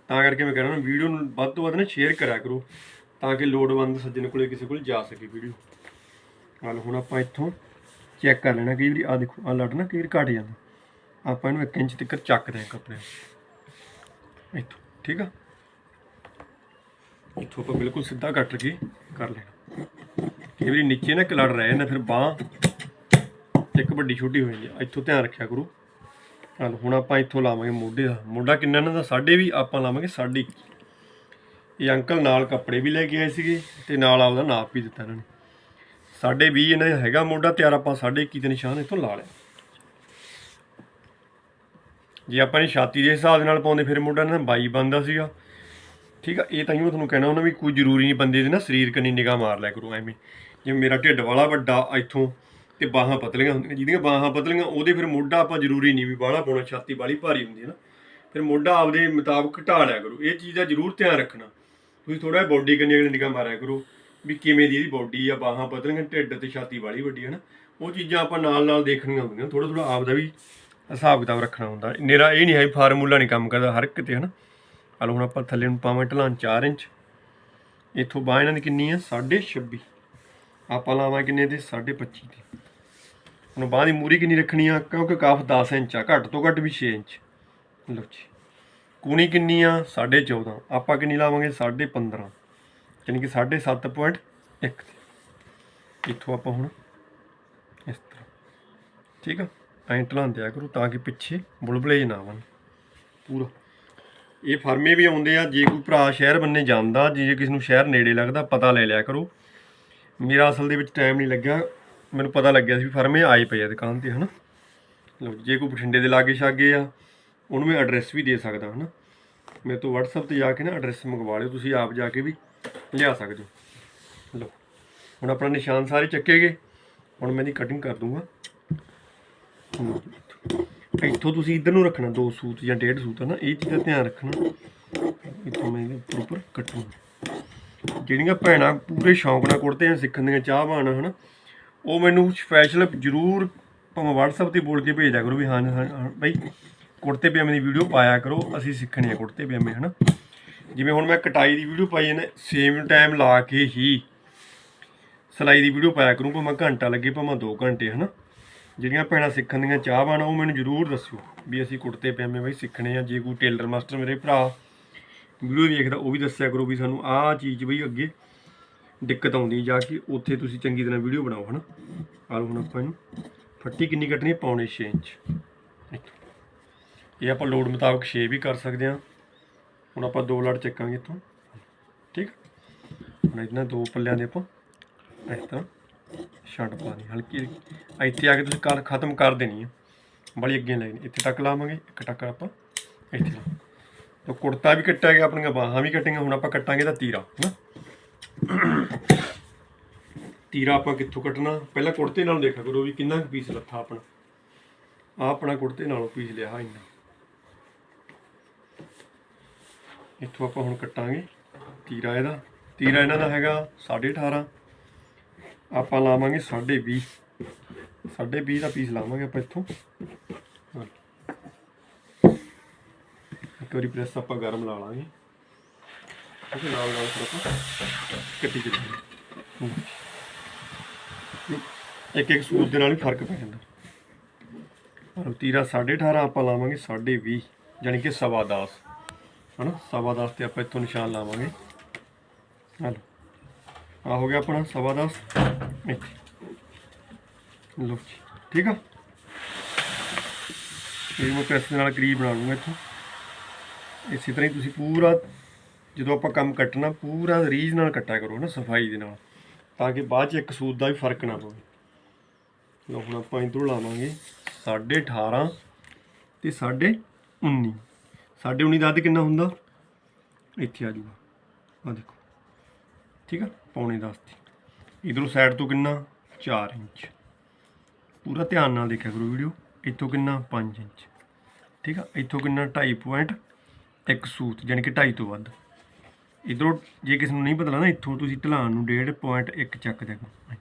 ਤਾਂ ਕਰਕੇ ਮੈਂ ਕਹਿੰਦਾ ਵੀਡੀਓ ਨੂੰ ਵੱਧ ਤੋਂ ਵੱਧ ਨਾ ਸ਼ੇਅਰ ਕਰਿਆ ਕਰੋ ਤਾਂ ਕਿ ਲੋੜਵੰਦ ਸੱਜਣ ਕੋਲੇ ਕਿਸੇ ਕੋਲ ਜਾ ਸਕੇ ਵੀਡੀਓ। ਹਾਲ ਹੁਣ ਆਪਾਂ ਇੱਥੋਂ ਚੈੱਕ ਕਰ ਲੈਣਾ ਕਈ ਵਾਰੀ ਆ ਦੇਖੋ ਆ ਲੜ ਨਾ, ਕਈ ਵਾਰੀ ਘਟ ਜਾਂਦਾ। ਆਪਾਂ ਇਹਨੂੰ 1 ਇੰਚ ਤੱਕ ਚੱਕਦੇ ਹਾਂ ਕੱਪੜੇ ਨੂੰ। ਇੱਥੋਂ, ਠੀਕ ਆ? ਇੱਥੋਂ ਆਪਾਂ ਬਿਲਕੁਲ ਸਿੱਧਾ ਕੱਟ ਕੇ ਕਰ ਲੈਣਾ। ਕਈ ਵਾਰੀ ਨੀਚੇ ਨਾ ਕਲੜ ਰਹਿ ਜਾਂਦਾ, ਫਿਰ ਬਾਹ ਇੱਕ ਵੱਡੀ ਛੋਟੀ ਹੋ ਜਾਂਦੀ ਆ। ਇੱਥੋਂ ਧਿਆਨ ਰੱਖਿਆ ਕਰੋ। ਹਾਲ ਹੁਣ ਆਪਾਂ ਇੱਥੋਂ ਲਾਵਾਂਗੇ ਮੋਢੇ ਦਾ। ਮੋਢਾ ਕਿੰਨਾ ਇਹਨਾਂ ਦਾ? ਸਾਢੇ ਵੀ ਆਪਾਂ ਲਾਵਾਂਗੇ ਸਾਢੇ ਇਹ ਅੰਕਲ ਨਾਲ ਕੱਪੜੇ ਵੀ ਲੈ ਕੇ ਆਏ ਸੀਗੇ ਤੇ ਨਾਲ ਆਪਦਾ ਨਾਪ ਵੀ ਦਿੱਤਾ ਇਹਨਾਂ ਨੇ। ਸਾਡੇ 20 ਇਹਨਾਂ ਦਾ ਹੈਗਾ ਮੋਢਾ ਤਿਆਰ, ਆਪਾਂ ਸਾਢੇ 21 ਦੇ ਨਿਸ਼ਾਨ ਇੱਥੋਂ ਲਾ ਲਿਆ ਜੇ ਆਪਾਂ ਨੇ ਛਾਤੀ ਦੇ ਹਿਸਾਬ ਦੇ ਨਾਲ ਪਾਉਂਦੇ, ਫਿਰ ਮੋਢਾ ਇਹਨਾਂ ਦਾ 22 ਬਣਦਾ ਸੀਗਾ। ਠੀਕ ਆ, ਇਹ ਤਾਂ ਹੀ ਮੈਂ ਤੁਹਾਨੂੰ ਕਹਿਣਾ ਉਹਨਾਂ ਵੀ ਕੋਈ ਜ਼ਰੂਰੀ ਨਹੀਂ ਬੰਦੇ ਦੇ ਨਾ ਸਰੀਰ ਕੰਨੀ ਨਿਗਾਹ ਮਾਰ ਲਿਆ ਕਰੋ ਐਵੇਂ। ਜਿਵੇਂ ਮੇਰਾ ਢਿੱਡ ਵਾਲਾ ਵੱਡਾ ਇੱਥੋਂ ਤੇ ਬਾਹਾਂ ਪਤਲੀਆਂ ਹੁੰਦੀਆਂ ਜਿਹਦੀਆਂ ਬਾਹਾਂ ਪਤਲੀਆਂ, ਉਹਦੇ ਫਿਰ ਮੋਢਾ ਆਪਾਂ ਜ਼ਰੂਰੀ ਨਹੀਂ ਵੀ ਬਾਹਲਾ ਪਾਉਣਾ, ਛਾਤੀ ਬਾਹਲੀ ਭਾਰੀ ਹੁੰਦੀ ਹੈ ਨਾ। ਫਿਰ ਮੋਢਾ ਆਪਦੇ ਮੁਤਾਬਕ ਘਟਾ ਲਿਆ ਕਰੋ, ਇਹ ਚੀਜ਼ ਦਾ ਜ਼ਰੂਰ ਧਿਆਨ ਰੱਖਣਾ। ਤੁਸੀਂ ਥੋੜਾ ਬੋਡੀ ਕੰਨੀ ਅਗਲੇ ਨਿਗਾਹ ਮਾਰਿਆ ਕਰੋ। ਵੀ ਕਿਵੇਂ ਦੀ ਇਹਦੀ ਬੋਡੀ ਆ, ਬਾਹਾਂ ਪਤਲੀਆਂ ਢਿੱਡ ਤੇ ਛਾਤੀ ਵਾਲੀ ਵੱਡੀ ਹੈ ਨਾ, ਉਹ ਚੀਜ਼ਾਂ ਆਪਾਂ ਨਾਲ ਨਾਲ ਦੇਖਣੀਆਂ ਹੁੰਦੀਆਂ ਥੋੜਾ ਥੋੜਾ ਆਪਦਾ ਵੀ ਹਿਸਾਬ ਕਿਤਾਬ ਰੱਖਣਾ ਹੁੰਦਾ। ਨੇਰਾ ਇਹ ਨਹੀਂ ਹੈ ਫਾਰਮੂਲਾ ਨਹੀਂ ਕੰਮ ਕਰਦਾ ਹਰ ਇੱਕ ਤੇ ਨਾ ਹਲ ਹੁਣ ਆਪਾਂ ਥੱਲੇ ਨੂੰ ਪਾਵਾਂ ਢਲਾਨ 4 ਇੰਚ। ਇੱਥੋਂ ਬਾਹ ਇਹਨਾਂ ਦੀ ਕਿੰਨੀ ਹੈ 26.5 ਆਪਾਂ ਲਾਵਾਂ ਕਿੰਨੇ ਤੇ 25.5 ਤੇ ਹੁਣ ਬਾਹ ਦੀ ਮੂਰੀ ਕਿੰਨੀ ਰੱਖਣੀ ਆ? ਕਿਉਂਕਿ ਕਾਫ 10 ਇੰਚ ਆ, ਘੱਟ ਤੋਂ ਘੱਟ ਵੀ 6 ਇੰਚ। ਲਓ ਜੀ। ਕੂਣੀ ਕਿੰਨੀ ਆ? 14.5 ਆਪਾਂ ਕਿੰਨੀ ਲਾਵਾਂਗੇ? 15.5 ਯਾਨੀ ਕਿ 7.5.1 ਇੱਥੋਂ ਆਪਾਂ ਹੁਣ ਇਸ ਤਰ੍ਹਾਂ। ਠੀਕ ਆ? ਐਂ ਢਲਾਣ ਦਿਆ ਕਰੋ ਤਾਂ ਕਿ ਪਿੱਛੇ ਬੁਲਬੁਲੇ ਨਾ ਆਵਣ ਪੂਰਾ। ਇਹ ਫਰਮੇ ਵੀ ਆਉਂਦੇ ਆ। ਜੇ ਕੋਈ ਭਰਾ ਸ਼ਹਿਰ ਬੰਨੇ ਜਾਂਦਾ, ਜੇ ਕਿਸੇ ਨੂੰ ਸ਼ਹਿਰ ਨੇੜੇ ਲੱਗਦਾ, ਪਤਾ ਲੈ ਲਿਆ ਕਰੋ। ਮੇਰਾ ਅਸਲ ਦੇ ਵਿੱਚ ਟਾਈਮ ਨਹੀਂ ਲੱਗਿਆ। ਮੈਨੂੰ ਪਤਾ ਲੱਗਿਆ ਸੀ ਵੀ ਫਰਮੇ ਆਏ ਪਏ ਆ ਦੁਕਾਨ ਤੇ, ਹਨਾ? ਲਓ ਜੇ ਕੋਈ ਬਠਿੰਡੇ ਦੇ ਲਾਗੇ ਛਾਗੇ ਆ, ਉਹਨੂੰ ਮੈਂ ਐਡਰੈਸ ਵੀ ਦੇ ਸਕਦਾ, ਹਨਾ? ਮੇਰੇ ਤੋਂ WhatsApp ਤੇ ਜਾ ਕੇ ਨਾ ਐਡਰੈਸ ਮੰਗਵਾ ਲਿਓ। ਤੁਸੀਂ ਆਪ ਜਾ ਕੇ ਵੀ ਲਿਆ ਸਕਦੇ ਹੋ। ਲਓ, ਹੁਣ ਆਪਣਾ ਨਿਸ਼ਾਨ ਸਾਰੇ ਚੱਕੇ ਗਏ। ਹੁਣ ਮੈਂ ਇਹਦੀ ਕਟਿੰਗ ਕਰ ਦੂੰਗਾ। ਇੱਥੋਂ ਤੁਸੀਂ ਇੱਧਰ ਨੂੰ ਰੱਖਣਾ, ਦੋ ਸੂਤ ਜਾਂ ਡੇਢ ਸੂਤ, ਹੈ ਨਾ? ਇਹ ਚੀਜ਼ ਦਾ ਧਿਆਨ ਰੱਖਣਾ। ਇੱਥੋਂ ਮੈਂ ਇਹਦੇ ਪ੍ਰੋਪਰ ਕੱਟੂੰਗਾ ਜਿਹੜੀਆਂ ਭੈਣਾਂ ਪੂਰੇ ਸ਼ੌਂਕ ਨਾਲ ਕੁੜਤੇ ਸਿੱਖਣ ਦੀਆਂ ਚਾਹ ਚਾਹਵਾਨ ਹਨ ਉਹ ਮੈਨੂੰ ਸਪੈਸ਼ਲ ਜ਼ਰੂਰ ਭਾਵੇਂ WhatsApp ਤੇ ਬੋਲ ਕੇ ਭੇਜਿਆ ਕਰੋ ਵੀ ਹਾਂ ਹਾਂ ਹਾਂ, ਬਈ ਕੁੜਤੇ ਪਜਾਮੇ ਦੀ ਵੀਡੀਓ ਪਾਇਆ ਕਰੋ। ਅਸੀਂ ਸਿੱਖਣੀ ਹੈ ਕੁੜਤੇ ਪਜਾਮੇ ਹਨਾ ਜਿਵੇਂ ਹੁਣ ਮੈਂ ਕਟਾਈ ਦੀ ਵੀਡੀਓ ਪਾਈ ਇਹਨੇ ਸੇਮ ਟਾਈਮ ਲਾ ਕੇ ਹੀ ਸਿਲਾਈ ਦੀ ਵੀਡੀਓ ਪਾਇਆ ਕਰੂੰ, ਭਾਵੇਂ ਘੰਟਾ ਲੱਗੇ, ਭਾਵੇਂ 2 ਘੰਟੇ, ਹਨਾ? ਜਿਹੜੀਆਂ ਭੈਣਾਂ ਸਿੱਖਣ ਦੀਆਂ ਚਾਹਵਾਨ ਆ ਉਹ ਮੈਨੂੰ ਜ਼ਰੂਰ ਦੱਸਿਓ ਵੀ ਅਸੀਂ ਕੁੜਤੇ ਪਜਾਮੇ ਬਈ ਸਿੱਖਣੇ ਆ, ਜੇ ਕੋਈ ਟੇਲਰ ਮਾਸਟਰ ਮੇਰੇ ਭਰਾ ਵੀਡੀਓ ਵੇਖਦਾ, ਉਹ ਵੀ ਦੱਸਿਆ ਕਰੋ ਵੀ ਸਾਨੂੰ ਆਹ ਚੀਜ਼ ਬਈ ਅੱਗੇ ਦਿੱਕਤ ਆਉਂਦੀ ਜਾ ਕੇ ਉੱਥੇ ਤੁਸੀਂ ਚੰਗੀ ਤਰ੍ਹਾਂ ਵੀਡੀਓ ਬਣਾਓ, ਹਨਾ? ਆਹ ਲਓ ਹੁਣ ਆਪਾਂ ਇਹਨੂੰ, ਫੱਟੀ ਕਿੰਨੀ ਕੱਟਣੀ ਹੈ ਪੌਣੇ 6 ਇੰਚ। ਇਹ ਆਪਾਂ ਲੋਡ ਮੁਤਾਬਕ 6 ਵੀ ਕਰ ਸਕਦੇ ਹਾਂ ਹੁਣ ਆਪਾਂ ਦੋ ਲੜ ਚੱਕਾਂਗੇ ਇੱਥੋਂ। ਠੀਕ? ਹੁਣ ਇਹਨਾਂ ਦੋ ਪੱਲਿਆਂ ਦੇ ਆਪਾਂ ਇਸ ਤਰ੍ਹਾਂ ਛੱਡ ਪਾਣੀ ਹਲਕੀ ਇੱਥੇ ਆ ਕੇ ਤੁਸੀਂ ਕਰ ਖਤਮ ਕਰ ਦੇਣੀ ਹੈ ਬੜੀ ਅੱਗੇ ਲੈਣੀ ਇੱਥੇ ਟੱਕ ਲਾਵਾਂਗੇ, ਇੱਕ ਟੱਕ ਆਪਾਂ ਇੱਥੇ ਲਾ। ਤਾਂ ਕੁੜਤਾ ਵੀ ਕੱਟਿਆ ਗਿਆ ਆਪਣੀਆਂ, ਬਾਹਾਂ ਵੀ ਕੱਟੀਆਂ, ਹੁਣ ਆਪਾਂ ਕੱਟਾਂਗੇ ਤਾਂ ਤੀਰਾ ਹੈਨਾ ਤੀਰਾ ਆਪਾਂ ਕਿੱਥੋਂ ਕੱਟਣਾ? ਪਹਿਲਾਂ ਕੁੜਤੇ ਨਾਲ ਦੇਖਿਆ ਕਰੋ ਵੀ ਕਿੰਨਾ ਕੁ ਪੀਸ ਲੱਥਾ ਆਪਣਾ। ਆ ਆਪਣਾ ਕੁੜਤੇ ਨਾਲੋਂ ਪੀਸ ਲਿਆ ਇੰਨਾ। ਇੱਥੋਂ ਆਪਾਂ ਹੁਣ ਕੱਟਾਂਗੇ ਤੀਰਾ ਇਹਦਾ। ਤੀਰਾ ਇਹਨਾਂ ਦਾ ਹੈਗਾ 18.5 ਆਪਾਂ ਲਾਵਾਂਗੇ 20.5 20.5 ਦਾ ਪੀਸ ਲਾਵਾਂਗੇ ਆਪਾਂ ਇੱਥੋਂ। ਹਾਂ। ਇੱਕ ਵਾਰੀ ਪ੍ਰੈਸ ਆਪਾਂ ਗਰਮ ਲਾ ਲਾਂਗੇ। ਉਹਦੇ ਨਾਲ ਨਾਲ ਫਿਰ ਆਪਾਂ ਕੱਟੀ ਚੱਲਾਂਗੇ ਇੱਕ ਇੱਕ ਸੂਟ ਦੇ ਨਾਲ ਹੀ ਫ਼ਰਕ ਪੈ ਜਾਂਦਾ। ਪਰ ਤੀਰਾ 18.5 ਆਪਾਂ ਲਾਵਾਂਗੇ 20.5 ਯਾਨੀ ਕਿ ਸਵਾ 10 ਹਨਾ? ਸਵਾ 10 ਤੇ ਆਪਾਂ ਇੱਥੋਂ ਨਿਸ਼ਾਨ ਲਾਵਾਂਗੇ। ਹਲੋ। ਆ ਹੋ ਗਿਆ ਆਪਣਾ ਸਵਾ 10 ਇੱਥੇ। ਲਓ ਠੀਕ ਆ? ਇਹ ਮੈਂ ਪ੍ਰੈਸ ਨਾਲ ਕਰੀਬ ਬਣਾ ਲੂੰਗਾ ਇੱਥੋਂ। ਇਸੇ ਤਰ੍ਹਾਂ ਹੀ ਤੁਸੀਂ ਪੂਰਾ ਜਦੋਂ ਆਪਾਂ ਕੰਮ ਕੱਟਣਾ, ਪੂਰਾ ਰੀਝ ਨਾਲ ਕੱਟਿਆ ਕਰੋ ਨਾ, ਸਫ਼ਾਈ ਦੇ ਨਾਲ। ਤਾਂ ਕਿ ਬਾਅਦ ਚ ਇੱਕ ਸੂਤ ਦਾ ਵੀ ਫ਼ਰਕ ਨਾ ਪਵੇ। ਲਓ ਹੁਣ ਆਪਾਂ ਇਧਰੋਂ ਲਾਵਾਂਗੇ। 18.5 ਤੇ 19.5 19.5 ਦਾ ਅੱਧ ਕਿੰਨਾ ਹੁੰਦਾ? ਇੱਥੇ ਆ ਜੂਗਾ ਆ ਦੇਖੋ। ਠੀਕ ਆ? ਪੌਣੇ 10 ਦੀ। ਇਧਰੋਂ ਸਾਈਡ ਤੋਂ ਕਿੰਨਾ? 4 ਇੰਚ। ਪੂਰਾ ਧਿਆਨ ਨਾਲ ਦੇਖਿਆ ਕਰੋ ਵੀਡੀਓ। ਇੱਥੋਂ ਕਿੰਨਾ? 5 ਇੰਚ। ਠੀਕ ਆ? ਇੱਥੋਂ ਕਿੰਨਾ? 2.5 ਪੁਆਇੰਟ ਇੱਕ ਸੂਤ ਯਾਨੀ ਕਿ 2.5 ਤੋਂ ਵੱਧ। ਇਧਰੋਂ ਜੇ ਕਿਸੇ ਨੂੰ ਨਹੀਂ ਪਤਾ ਲੱਗਦਾ, ਇੱਥੋਂ ਤੁਸੀਂ ਢਲਾਨ ਨੂੰ 1.5.1 ਚੱਕ ਦੇ ਕਰੋ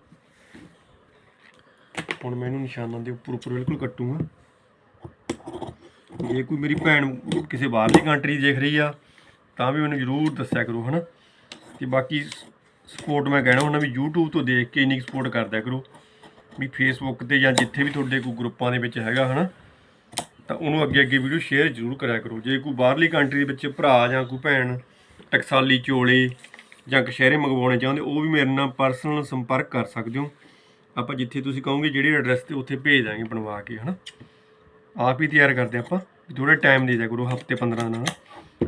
ਹੁਣ ਮੈਂ ਇਹਨੂੰ ਨਿਸ਼ਾਨਾਂ ਦੇ ਉੱਪਰ ਉੱਪਰ ਬਿਲਕੁਲ ਕੱਟੂਗਾ। ਜੇ ਕੋਈ ਮੇਰੀ ਭੈਣ ਕਿਸੇ ਬਾਹਰਲੀ ਕੰਟਰੀ ਦੇਖ ਰਹੀ ਆ, ਤਾਂ ਵੀ ਮੈਨੂੰ ਜ਼ਰੂਰ ਦੱਸਿਆ ਕਰੋ, ਹਨਾ? ਤੇ ਬਾਕੀ ਸਪੋਰਟ ਮੈਂ ਕਹਿਣਾ ਹੁੰਦਾ ਵੀ YouTube ਤੋਂ ਦੇਖ ਕੇ ਇੰਨੀ ਸਪੋਰਟ ਕਰਦਿਆ ਕਰੋ ਵੀ Facebook ਤੇ ਜਾਂ ਜਿੱਥੇ ਵੀ ਤੁਹਾਡੇ ਕੋਈ ਗਰੁੱਪਾਂ ਦੇ ਵਿੱਚ ਹੈਗਾ, ਹਨਾ? ਤਾਂ ਉਹਨੂੰ ਅੱਗੇ ਅੱਗੇ ਵੀਡੀਓ ਸ਼ੇਅਰ ਜ਼ਰੂਰ ਕਰਿਆ ਕਰੋ। ਜੇ ਕੋਈ ਬਾਹਰਲੀ ਕੰਟਰੀ ਦੇ ਵਿੱਚ ਭਰਾ ਜਾਂ ਕੋਈ ਭੈਣ ਟਕਸਾਲੀ ਚੋਲੇ ਜਾਂ ਕਸ਼ਹਿਰੇ ਮੰਗਵਾਉਣੇ ਚਾਹੁੰਦੇ, ਉਹ ਵੀ ਮੇਰੇ ਨਾਲ ਪਰਸਨਲ ਸੰਪਰਕ ਕਰ ਸਕਦੇ ਹੋ। ਆਪਾਂ ਜਿੱਥੇ ਤੁਸੀਂ ਕਹੋਗੇ, ਜਿਹੜੇ ਐਡਰੈਸ ਤੇ ਉੱਥੇ ਭੇਜ ਦਾਂਗੇ ਬਣਵਾ ਕੇ, ਹਨਾ? ਆਪ ਹੀ ਤਿਆਰ ਕਰਦੇ ਆਪਾਂ। ਥੋੜਾ ਟਾਈਮ ਦੇ ਦਿਆ ਹਫ਼ਤੇ 15 ਨਾਲ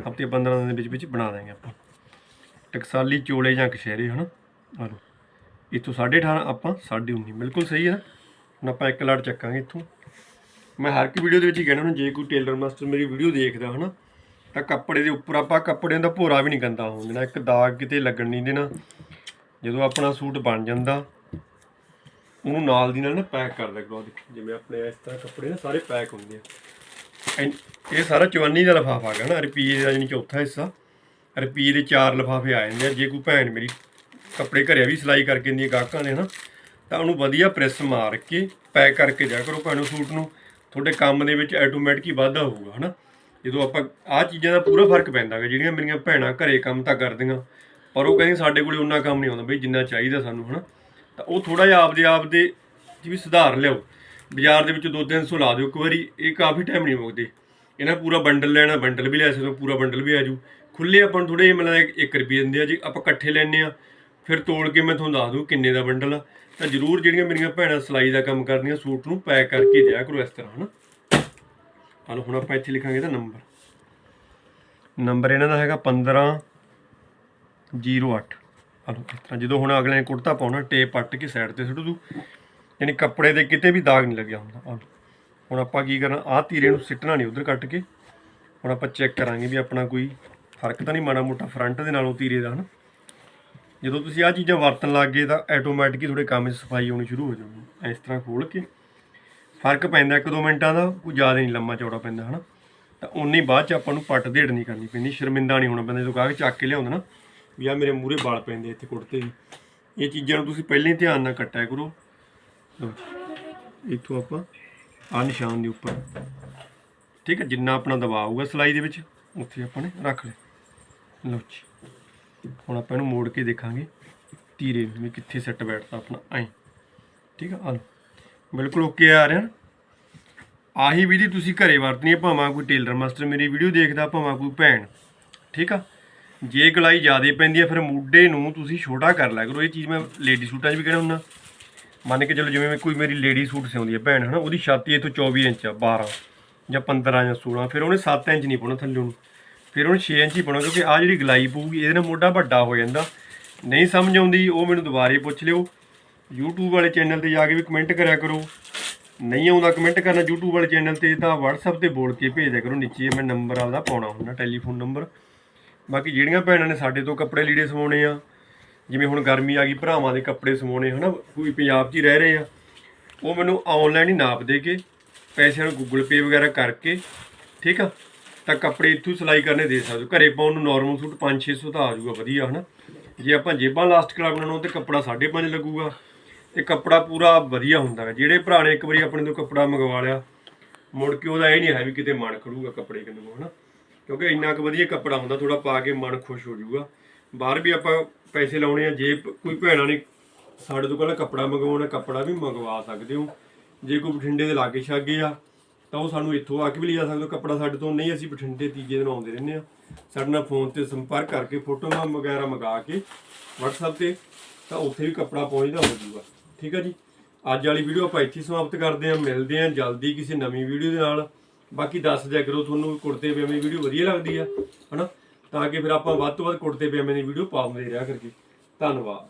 ਹਫ਼ਤੇ 15 ਦਿਨ ਦੇ ਵਿੱਚ ਵਿੱਚ ਬਣਾ ਦਾਂਗੇ ਆਪਾਂ। ਟਕਸਾਲੀ ਚੋਲੇ ਜਾਂ ਕਸ਼ਹਿਰੇ ਹਨਾ? ਆ ਲਓ ਇੱਥੋਂ 18.5 ਆਪਾਂ 19.5 ਬਿਲਕੁਲ ਸਹੀ ਹੈ ਹੁਣ ਆਪਾਂ ਇੱਕ ਲੜ ਚੱਕਾਂਗੇ ਇੱਥੋਂ। ਮੈਂ ਹਰ ਇੱਕ ਵੀਡੀਓ ਦੇ ਵਿੱਚ ਹੀ ਕਹਿਣਾ ਹੁੰਦਾ ਜੇ ਕੋਈ ਟੇਲਰ ਮਾਸਟਰ ਮੇਰੀ ਵੀਡੀਓ ਦੇਖਦਾ, ਹਨਾ? ਤਾਂ ਕੱਪੜੇ ਦੇ ਉੱਪਰ ਆਪਾਂ ਕੱਪੜਿਆਂ ਦਾ ਭੋਰਾ ਵੀ ਨਹੀਂ ਗੰਦਾ ਹੋਣ ਦੇਣਾ। ਇੱਕ ਦਾਗ ਕਿਤੇ ਲੱਗਣ ਨਹੀਂ ਦੇਣਾ। ਜਦੋਂ ਆਪਣਾ ਸੂਟ ਬਣ ਜਾਂਦਾ ਉਹਨੂੰ ਨਾਲ ਦੀ ਨਾਲ ਨਾ ਪੈਕ ਕਰ ਦਿਆ ਕਰੋ ਦੇਖੋ। ਜਿਵੇਂ ਆਪਣੇ ਇਸ ਤਰ੍ਹਾਂ ਕੱਪੜੇ ਨਾ ਸਾਰੇ ਪੈਕ ਹੁੰਦੇ ਆ। ਇਹ ਸਾਰਾ ਚਵੰਨੀ ਦਾ ਲਿਫਾਫਾ ਗਿਆ ਨਾ ਰੁਪਈਏ ਦਾ ਜਾਨੀ ਚੌਥਾ ਹਿੱਸਾ। ਰੁਪਈਏ ਦੇ ਚਾਰ ਲਿਫਾਫੇ ਆ ਜਾਂਦੇ ਆ। ਜੇ ਕੋਈ ਭੈਣ ਮੇਰੀ ਕੱਪੜੇ ਘਰੇ ਵੀ ਸਿਲਾਈ ਕਰਕੇ ਦਿੰਦੀ ਗਾਹਕਾਂ ਦੇ ਹਨਾ ਤਾਂ ਉਹਨੂੰ ਵਧੀਆ ਪ੍ਰੈਸ ਮਾਰ ਕੇ ਪੈਕ ਕਰਕੇ ਦਿਆ ਕਰੋ ਭਾਵੇਂ ਸੂਟ ਨੂੰ। ਤੁਹਾਡੇ ਕੰਮ ਦੇ ਵਿੱਚ ਆਟੋਮੈਟਿਕ ਹੀ ਵਾਧਾ ਹੋਊਗਾ ਹਨਾ। ਜਦੋਂ ਆਪਾਂ ਆਹ ਚੀਜ਼ਾਂ ਦਾ ਪੂਰਾ ਫ਼ਰਕ ਪੈਂਦਾ ਹੈ ਜਿਹੜੀਆਂ ਮੇਰੀਆਂ ਭੈਣਾਂ ਘਰੇ ਕੰਮ ਤਾਂ ਕਰਦੀਆਂ ਪਰ ਉਹ ਕਹਿੰਦੀ ਸਾਡੇ ਕੋਲੇ ਉਹਨਾਂ ਕੰਮ ਨਹੀਂ ਆਉਂਦਾ ਬਈ ਜਿੰਨਾ ਚਾਹੀਦਾ ਸਾਨੂੰ ਹਨਾ। ਤਾਂ ਉਹ ਥੋੜਾ ਜਿਹਾ ਆਪਦੇ ਆਪ ਦੇ ਚ ਵੀ ਸੁਧਾਰ ਲਿਆਓ। ਬਾਜ਼ਾਰ ਦੇ ਵਿੱਚ ਦੋ ਤਿੰਨ ਸੌ ਲਾ ਦਿਓ ਇੱਕ ਵਾਰੀ, ਇਹ ਕਾਫੀ ਟਾਈਮ ਨਹੀਂ ਮੁੱਕਦੇ। ਇਹਨਾਂ ਪੂਰਾ ਬੰਡਲ ਲੈਣਾ ਬੰਡਲ ਵੀ ਲੈ ਸਕਦੇ ਹੋ, ਪੂਰਾ ਬੰਡਲ ਵੀ ਆ ਆਜੂ ਖੁੱਲੇ ਆਪਾਂ ਨੂੰ ਥੋੜੇ ਮਤਲਬ 1 ਰੁਪਏ ਦਿੰਦੇ ਆ, ਜੀ ਆਪਾਂ ਇਕੱਠੇ ਲੈਣੇ ਆ ਫਿਰ ਤੋੜ ਕੇ ਮੈਂ ਤੁਹਾਨੂੰ ਦੱਸ ਦੂੰ ਕਿੰਨੇ ਦਾ ਬੰਡਲ ਆ। ਤਾਂ ਜਰੂਰ ਜਿਹੜੀਆਂ ਮੇਰੀਆਂ ਭੈਣਾਂ ਸਿਲਾਈ ਦਾ ਕੰਮ ਕਰਦੀਆਂ, ਸੂਟ ਨੂੰ ਪੈਕ ਕਰਕੇ ਦਿਆ ਕਰੋ ਇਸ ਤਰ੍ਹਾਂ, ਹਨਾ? ਹਲੋ ਹੁਣ ਆਪਾਂ ਇੱਥੇ ਲਿਖਾਂਗੇ ਇਹਦਾ ਨੰਬਰ ਨੰਬਰ ਇਹਨਾਂ ਦਾ ਹੈਗਾ 15 08 ਹਲੋ ਇਸ ਤਰ੍ਹਾਂ ਜਦੋਂ ਹੁਣ ਅਗਲੇ ਨੇ ਕੁੜਤਾ ਪਾਉਣਾ, ਟੇਪ ਪੱਟ ਕੇ ਸਾਈਡ ਤੇ ਸੁੱਟ ਦੂ, ਯਾਨੀ ਕੱਪੜੇ ਦੇ ਕਿਤੇ ਵੀ ਦਾਗ ਨਹੀਂ ਲੱਗਿਆ ਹੁੰਦਾ। ਆਹ ਹੁਣ ਆਪਾਂ ਕੀ ਕਰਨਾ, ਆਹ ਤੀਰੇ ਨੂੰ ਸਿੱਟਣਾ ਨਹੀਂ ਉਧਰ ਕੱਟ ਕੇ। ਹੁਣ ਆਪਾਂ ਚੈੱਕ ਕਰਾਂਗੇ ਵੀ ਆਪਣਾ ਕੋਈ ਫ਼ਰਕ ਤਾਂ ਨਹੀਂ ਮਾੜਾ ਮੋਟਾ ਫਰੰਟ ਦੇ ਨਾਲੋਂ ਤੀਰੇ ਦਾ, ਹਨਾ? ਜਦੋਂ ਤੁਸੀਂ ਆਹ ਚੀਜ਼ਾਂ ਵਰਤਣ ਲੱਗ ਗਏ ਤਾਂ ਆਟੋਮੈਟਿਕ ਹੀ ਤੁਹਾਡੇ ਕੰਮ 'ਚ ਸਫ਼ਾਈ ਹੋਣੀ ਸ਼ੁਰੂ ਹੋ ਜਾਊਗੀ। ਇਸ ਤਰ੍ਹਾਂ ਖੋਲ ਕੇ ਫ਼ਰਕ ਪੈਂਦਾ ਇੱਕ ਦੋ ਮਿੰਟਾਂ ਦਾ, ਕੋਈ ਜ਼ਿਆਦਾ ਨਹੀਂ ਲੰਮਾ ਚੌੜਾ ਪੈਂਦਾ, ਹਨਾ? ਤਾਂ ਉਨੀ ਬਾਅਦ ਚ ਆਪਾਂ ਨੂੰ ਪੱਟ ਢੇੜ ਨਹੀਂ ਕਰਨੀ ਪੈਂਦੀ, ਸ਼ਰਮਿੰਦਾ ਨਹੀਂ ਹੋਣਾ ਪੈਂਦਾ, ਜਦੋਂ ਗਾਹਕ ਚੱਕ ਕੇ ਲਿਆਉਂਦਾ ਨਾ ਵੀ ਆ ਮੇਰੇ ਮੂਹਰੇ ਵਾਲ ਪੈਂਦੇ ਇੱਥੇ ਕੁੜਤੇ ਦੀ ਇਹ ਚੀਜ਼ਾਂ ਨੂੰ ਤੁਸੀਂ ਪਹਿਲਾਂ ਹੀ ਧਿਆਨ ਨਾਲ ਕੱਟਿਆ ਕਰੋ। ਲਓ, ਇੱਥੋਂ ਆਪਾਂ ਆ ਨਿਸ਼ਾਨ ਦੇ ਉੱਪਰ। ਠੀਕ ਹੈ ਜਿੰਨਾ ਆਪਣਾ ਦਬਾਅ ਆਊਗਾ ਸਲਾਈ ਦੇ ਵਿੱਚ, ਉੱਥੇ ਆਪਾਂ ਨੇ ਰੱਖ ਲਿਆ। ਲਓ ਜੀ, ਹੁਣ ਆਪਾਂ ਇਹਨੂੰ ਮੋੜ ਕੇ ਦੇਖਾਂਗੇ ਤੀਰੇ ਵੀ ਕਿੱਥੇ ਸੈੱਟ ਬੈਠਦਾ ਆਪਣਾ, ਐਂ। ਠੀਕ ਆ ਆ ਲਓ, ਬਿਲਕੁਲ ਓਕੇ ਆ ਰਿਹਾ ਆਹੀ ਵਿਧੀ ਤੁਸੀਂ ਘਰੇ ਵਰਤਣੀ ਹੈ ਭਾਵੇਂ ਕੋਈ ਟੇਲਰ ਮਾਸਟਰ ਮੇਰੀ ਵੀਡੀਓ ਦੇਖਦਾ, ਭਾਵੇਂ ਕੋਈ ਭੈਣ। ਠੀਕ ਆ ਜੇ ਗਲਾਈ ਜ਼ਿਆਦਾ ਪੈਂਦੀ ਹੈ, ਫਿਰ ਮੋਢੇ ਨੂੰ ਤੁਸੀਂ ਛੋਟਾ ਕਰ ਲਿਆ ਕਰੋ। ਇਹ ਚੀਜ਼ ਮੈਂ ਲੇਡੀ ਸੂਟਾਂ 'ਚ ਵੀ ਕਹਿਣਾ ਹੁੰਦਾ। ਮੰਨ ਕੇ ਚਲੋ, ਜਿਵੇਂ ਕੋਈ ਮੇਰੀ ਲੇਡੀ ਸੂਟ ਸਿਉਂਦੀ ਹੈ ਭੈਣ, ਹਨਾ, ਉਹਦੀ ਛਾਤੀ ਇਥੋਂ 24 ਇੰਚ ਆ 12 ਜਾਂ 15 ਜਾਂ 16 ਫਿਰ ਉਹਨੇ 7 ਇੰਚ ਨਹੀਂ ਪਾਉਣਾ ਥੱਲੇ ਨੂੰ ਫਿਰ ਉਹਨੇ 6 ਇੰਚ ਹੀ ਪਾਉਣਾ, ਕਿਉਂਕਿ ਆ ਜਿਹੜੀ ਗਲਾਈ ਪਊਗੀ, ਇਹਦੇ ਨਾਲ ਮੋਢਾ ਵੱਡਾ ਹੋ ਜਾਂਦਾ। ਨਹੀਂ ਸਮਝ ਆਉਂਦੀ, ਉਹ ਮੈਨੂੰ ਦੁਬਾਰੇ ਪੁੱਛ ਲਿਓ। YouTube ਵਾਲੇ ਚੈਨਲ ਤੇ ਜਾ ਕੇ ਵੀ ਕਮੈਂਟ ਕਰਿਆ ਕਰੋ। ਨਹੀਂ ਆਉਂਦਾ ਕਮੈਂਟ ਕਰਨਾ YouTube ਵਾਲੇ ਚੈਨਲ ਤੇ, ਤਾਂ WhatsApp ਤੇ ਬੋਲ ਕੇ ਭੇਜ ਦਿਆ ਕਰੋ। ਨੀਚੇ ਮੈਂ ਨੰਬਰ ਆਪਦਾ ਪਾਉਣਾ ਹੁੰਦਾ ਟੈਲੀਫੋਨ ਨੰਬਰ ਬਾਕੀ ਜਿਹੜੀਆਂ ਭੈਣਾਂ ਨੇ ਸਾਡੇ ਤੋਂ ਕੱਪੜੇ ਲੀੜੇ ਸਵਾਉਣੇ ਆ, ਜਿਵੇਂ ਹੁਣ ਗਰਮੀ ਆ ਗਈ, ਭਰਾਵਾਂ ਦੇ ਕੱਪੜੇ ਸਵਾਉਣੇ, ਹਨਾ, ਕੋਈ ਪੰਜਾਬ 'ਚ ਹੀ ਰਹਿ ਰਹੇ ਆ, ਉਹ ਮੈਨੂੰ ਆਨਲਾਈਨ ਹੀ ਨਾਪ ਦੇ ਕੇ, ਪੈਸਿਆਂ ਨੂੰ ਗੂਗਲ ਪੇ ਵਗੈਰਾ ਕਰਕੇ, ਠੀਕ ਆ, ਤਾਂ ਕੱਪੜੇ ਇੱਥੋਂ ਸਿਲਾਈ ਕਰਨੇ ਦੇ ਸਕਦੇ ਹੋ। ਘਰੇ ਪਾਉਣ ਨੂੰ ਨਾਰਮਲ ਸੂਟ 5-600 ਤਾਂ ਆ ਜਾਊਗਾ, ਵਧੀਆ, ਹਨਾ। ਜੇ ਆਪਾਂ ਜੇਬਾਂ ਲਾਸਟਿਕ ਵਾਲਾ ਬਣਾਉਣਾ ਤੇ ਕੱਪੜਾ 5.5 ਲੱਗੂਗਾ, ਤੇ ਕੱਪੜਾ ਪੂਰਾ ਵਧੀਆ ਹੁੰਦਾ ਹੈ। ਜਿਹੜੇ ਭਰਾ ਨੇ ਇੱਕ ਵਾਰੀ ਆਪਣੇ ਤੋਂ ਕੱਪੜਾ ਮੰਗਵਾ ਲਿਆ, ਮੁੜ ਕੇ ਉਹਦਾ ਇਹ ਨਹੀਂ ਹੈ ਵੀ ਕਿਤੇ ਮਨ ਖੜੂਗਾ ਕੱਪੜੇ ਕਿੰਨੂ ਹਨਾ। ਕਿਉਂਕਿ ਇੰਨਾ ਕੁ ਵਧੀਆ ਕੱਪੜਾ ਹੁੰਦਾ ਥੋੜਾ ਪਾ ਕੇ ਮਨ ਖੁਸ਼ ਹੋ ਜਾਊਗਾ। ਬਾਹਰ ਵੀ ਆਪਾਂ ਪੈਸੇ ਲਾਉਣੇ ਆ, ਜੇ ਕੋਈ ਭੈਣਾਂ ਨੇ ਸਾਡੇ ਤੋਂ ਪਹਿਲਾਂ ਕੱਪੜਾ ਮੰਗਵਾਉਣਾ, ਕੱਪੜਾ ਵੀ ਮੰਗਵਾ ਸਕਦੇ ਹੋ। ਜੇ ਕੋਈ ਬਠਿੰਡੇ ਦੇ ਲਾਗੇ ਛਾਗੇ ਆ, ਤਾਂ ਉਹ ਸਾਨੂੰ ਇੱਥੋਂ ਆ ਕੇ ਵੀ ਲਿਜਾ ਸਕਦੇ ਹੋ। ਕੱਪੜਾ ਸਾਡੇ ਤੋਂ ਨਹੀਂ, ਅਸੀਂ ਬਠਿੰਡੇ ਤੀਜੇ ਦਿਨ ਆਉਂਦੇ ਰਹਿੰਦੇ ਆ ਸਾਡੇ ਨਾਲ ਫੋਨ ਤੇ ਸੰਪਰਕ ਕਰਕੇ ਫੋਟੋਆਂ ਵਗੈਰਾ ਮੰਗਾ ਕੇ WhatsApp ਤੇ ਤਾਂ ਉੱਥੇ ਵੀ ਕੱਪੜਾ ਪਹੁੰਚਦਾ ਹੋ ਜਾਊਗਾ। ਠੀਕ ਆ ਜੀ? ਅੱਜ ਵਾਲੀ ਵੀਡੀਓ ਆਪਾਂ ਇੱਥੇ ਸਮਾਪਤ ਕਰਦੇ ਹਾਂ। ਮਿਲਦੇ ਹਾਂ ਜਲਦੀ ਕਿਸੇ ਨਵੀਂ ਵੀਡੀਓ ਦੇ ਨਾਲ। ਬਾਕੀ ਦੱਸ ਦਿਆ ਕਰੋ, ਤੁਹਾਨੂੰ ਕੁੜਤੇ ਪਜਾਮੇ ਦੀ ਵੀਡੀਓ ਵਧੀਆ ਲੱਗਦੀ ਆ, ਹਨਾ? ਤਾਂ ਕਿ ਫਿਰ ਆਪਾਂ ਵੱਧ ਤੋਂ ਵੱਧ ਕੁੜਤੇ ਪਜਾਮੇ ਦੀ ਵੀਡੀਓ ਪਾਉਂਦੇ ਰਿਹਾ ਕਰਕੇ ਧੰਨਵਾਦ।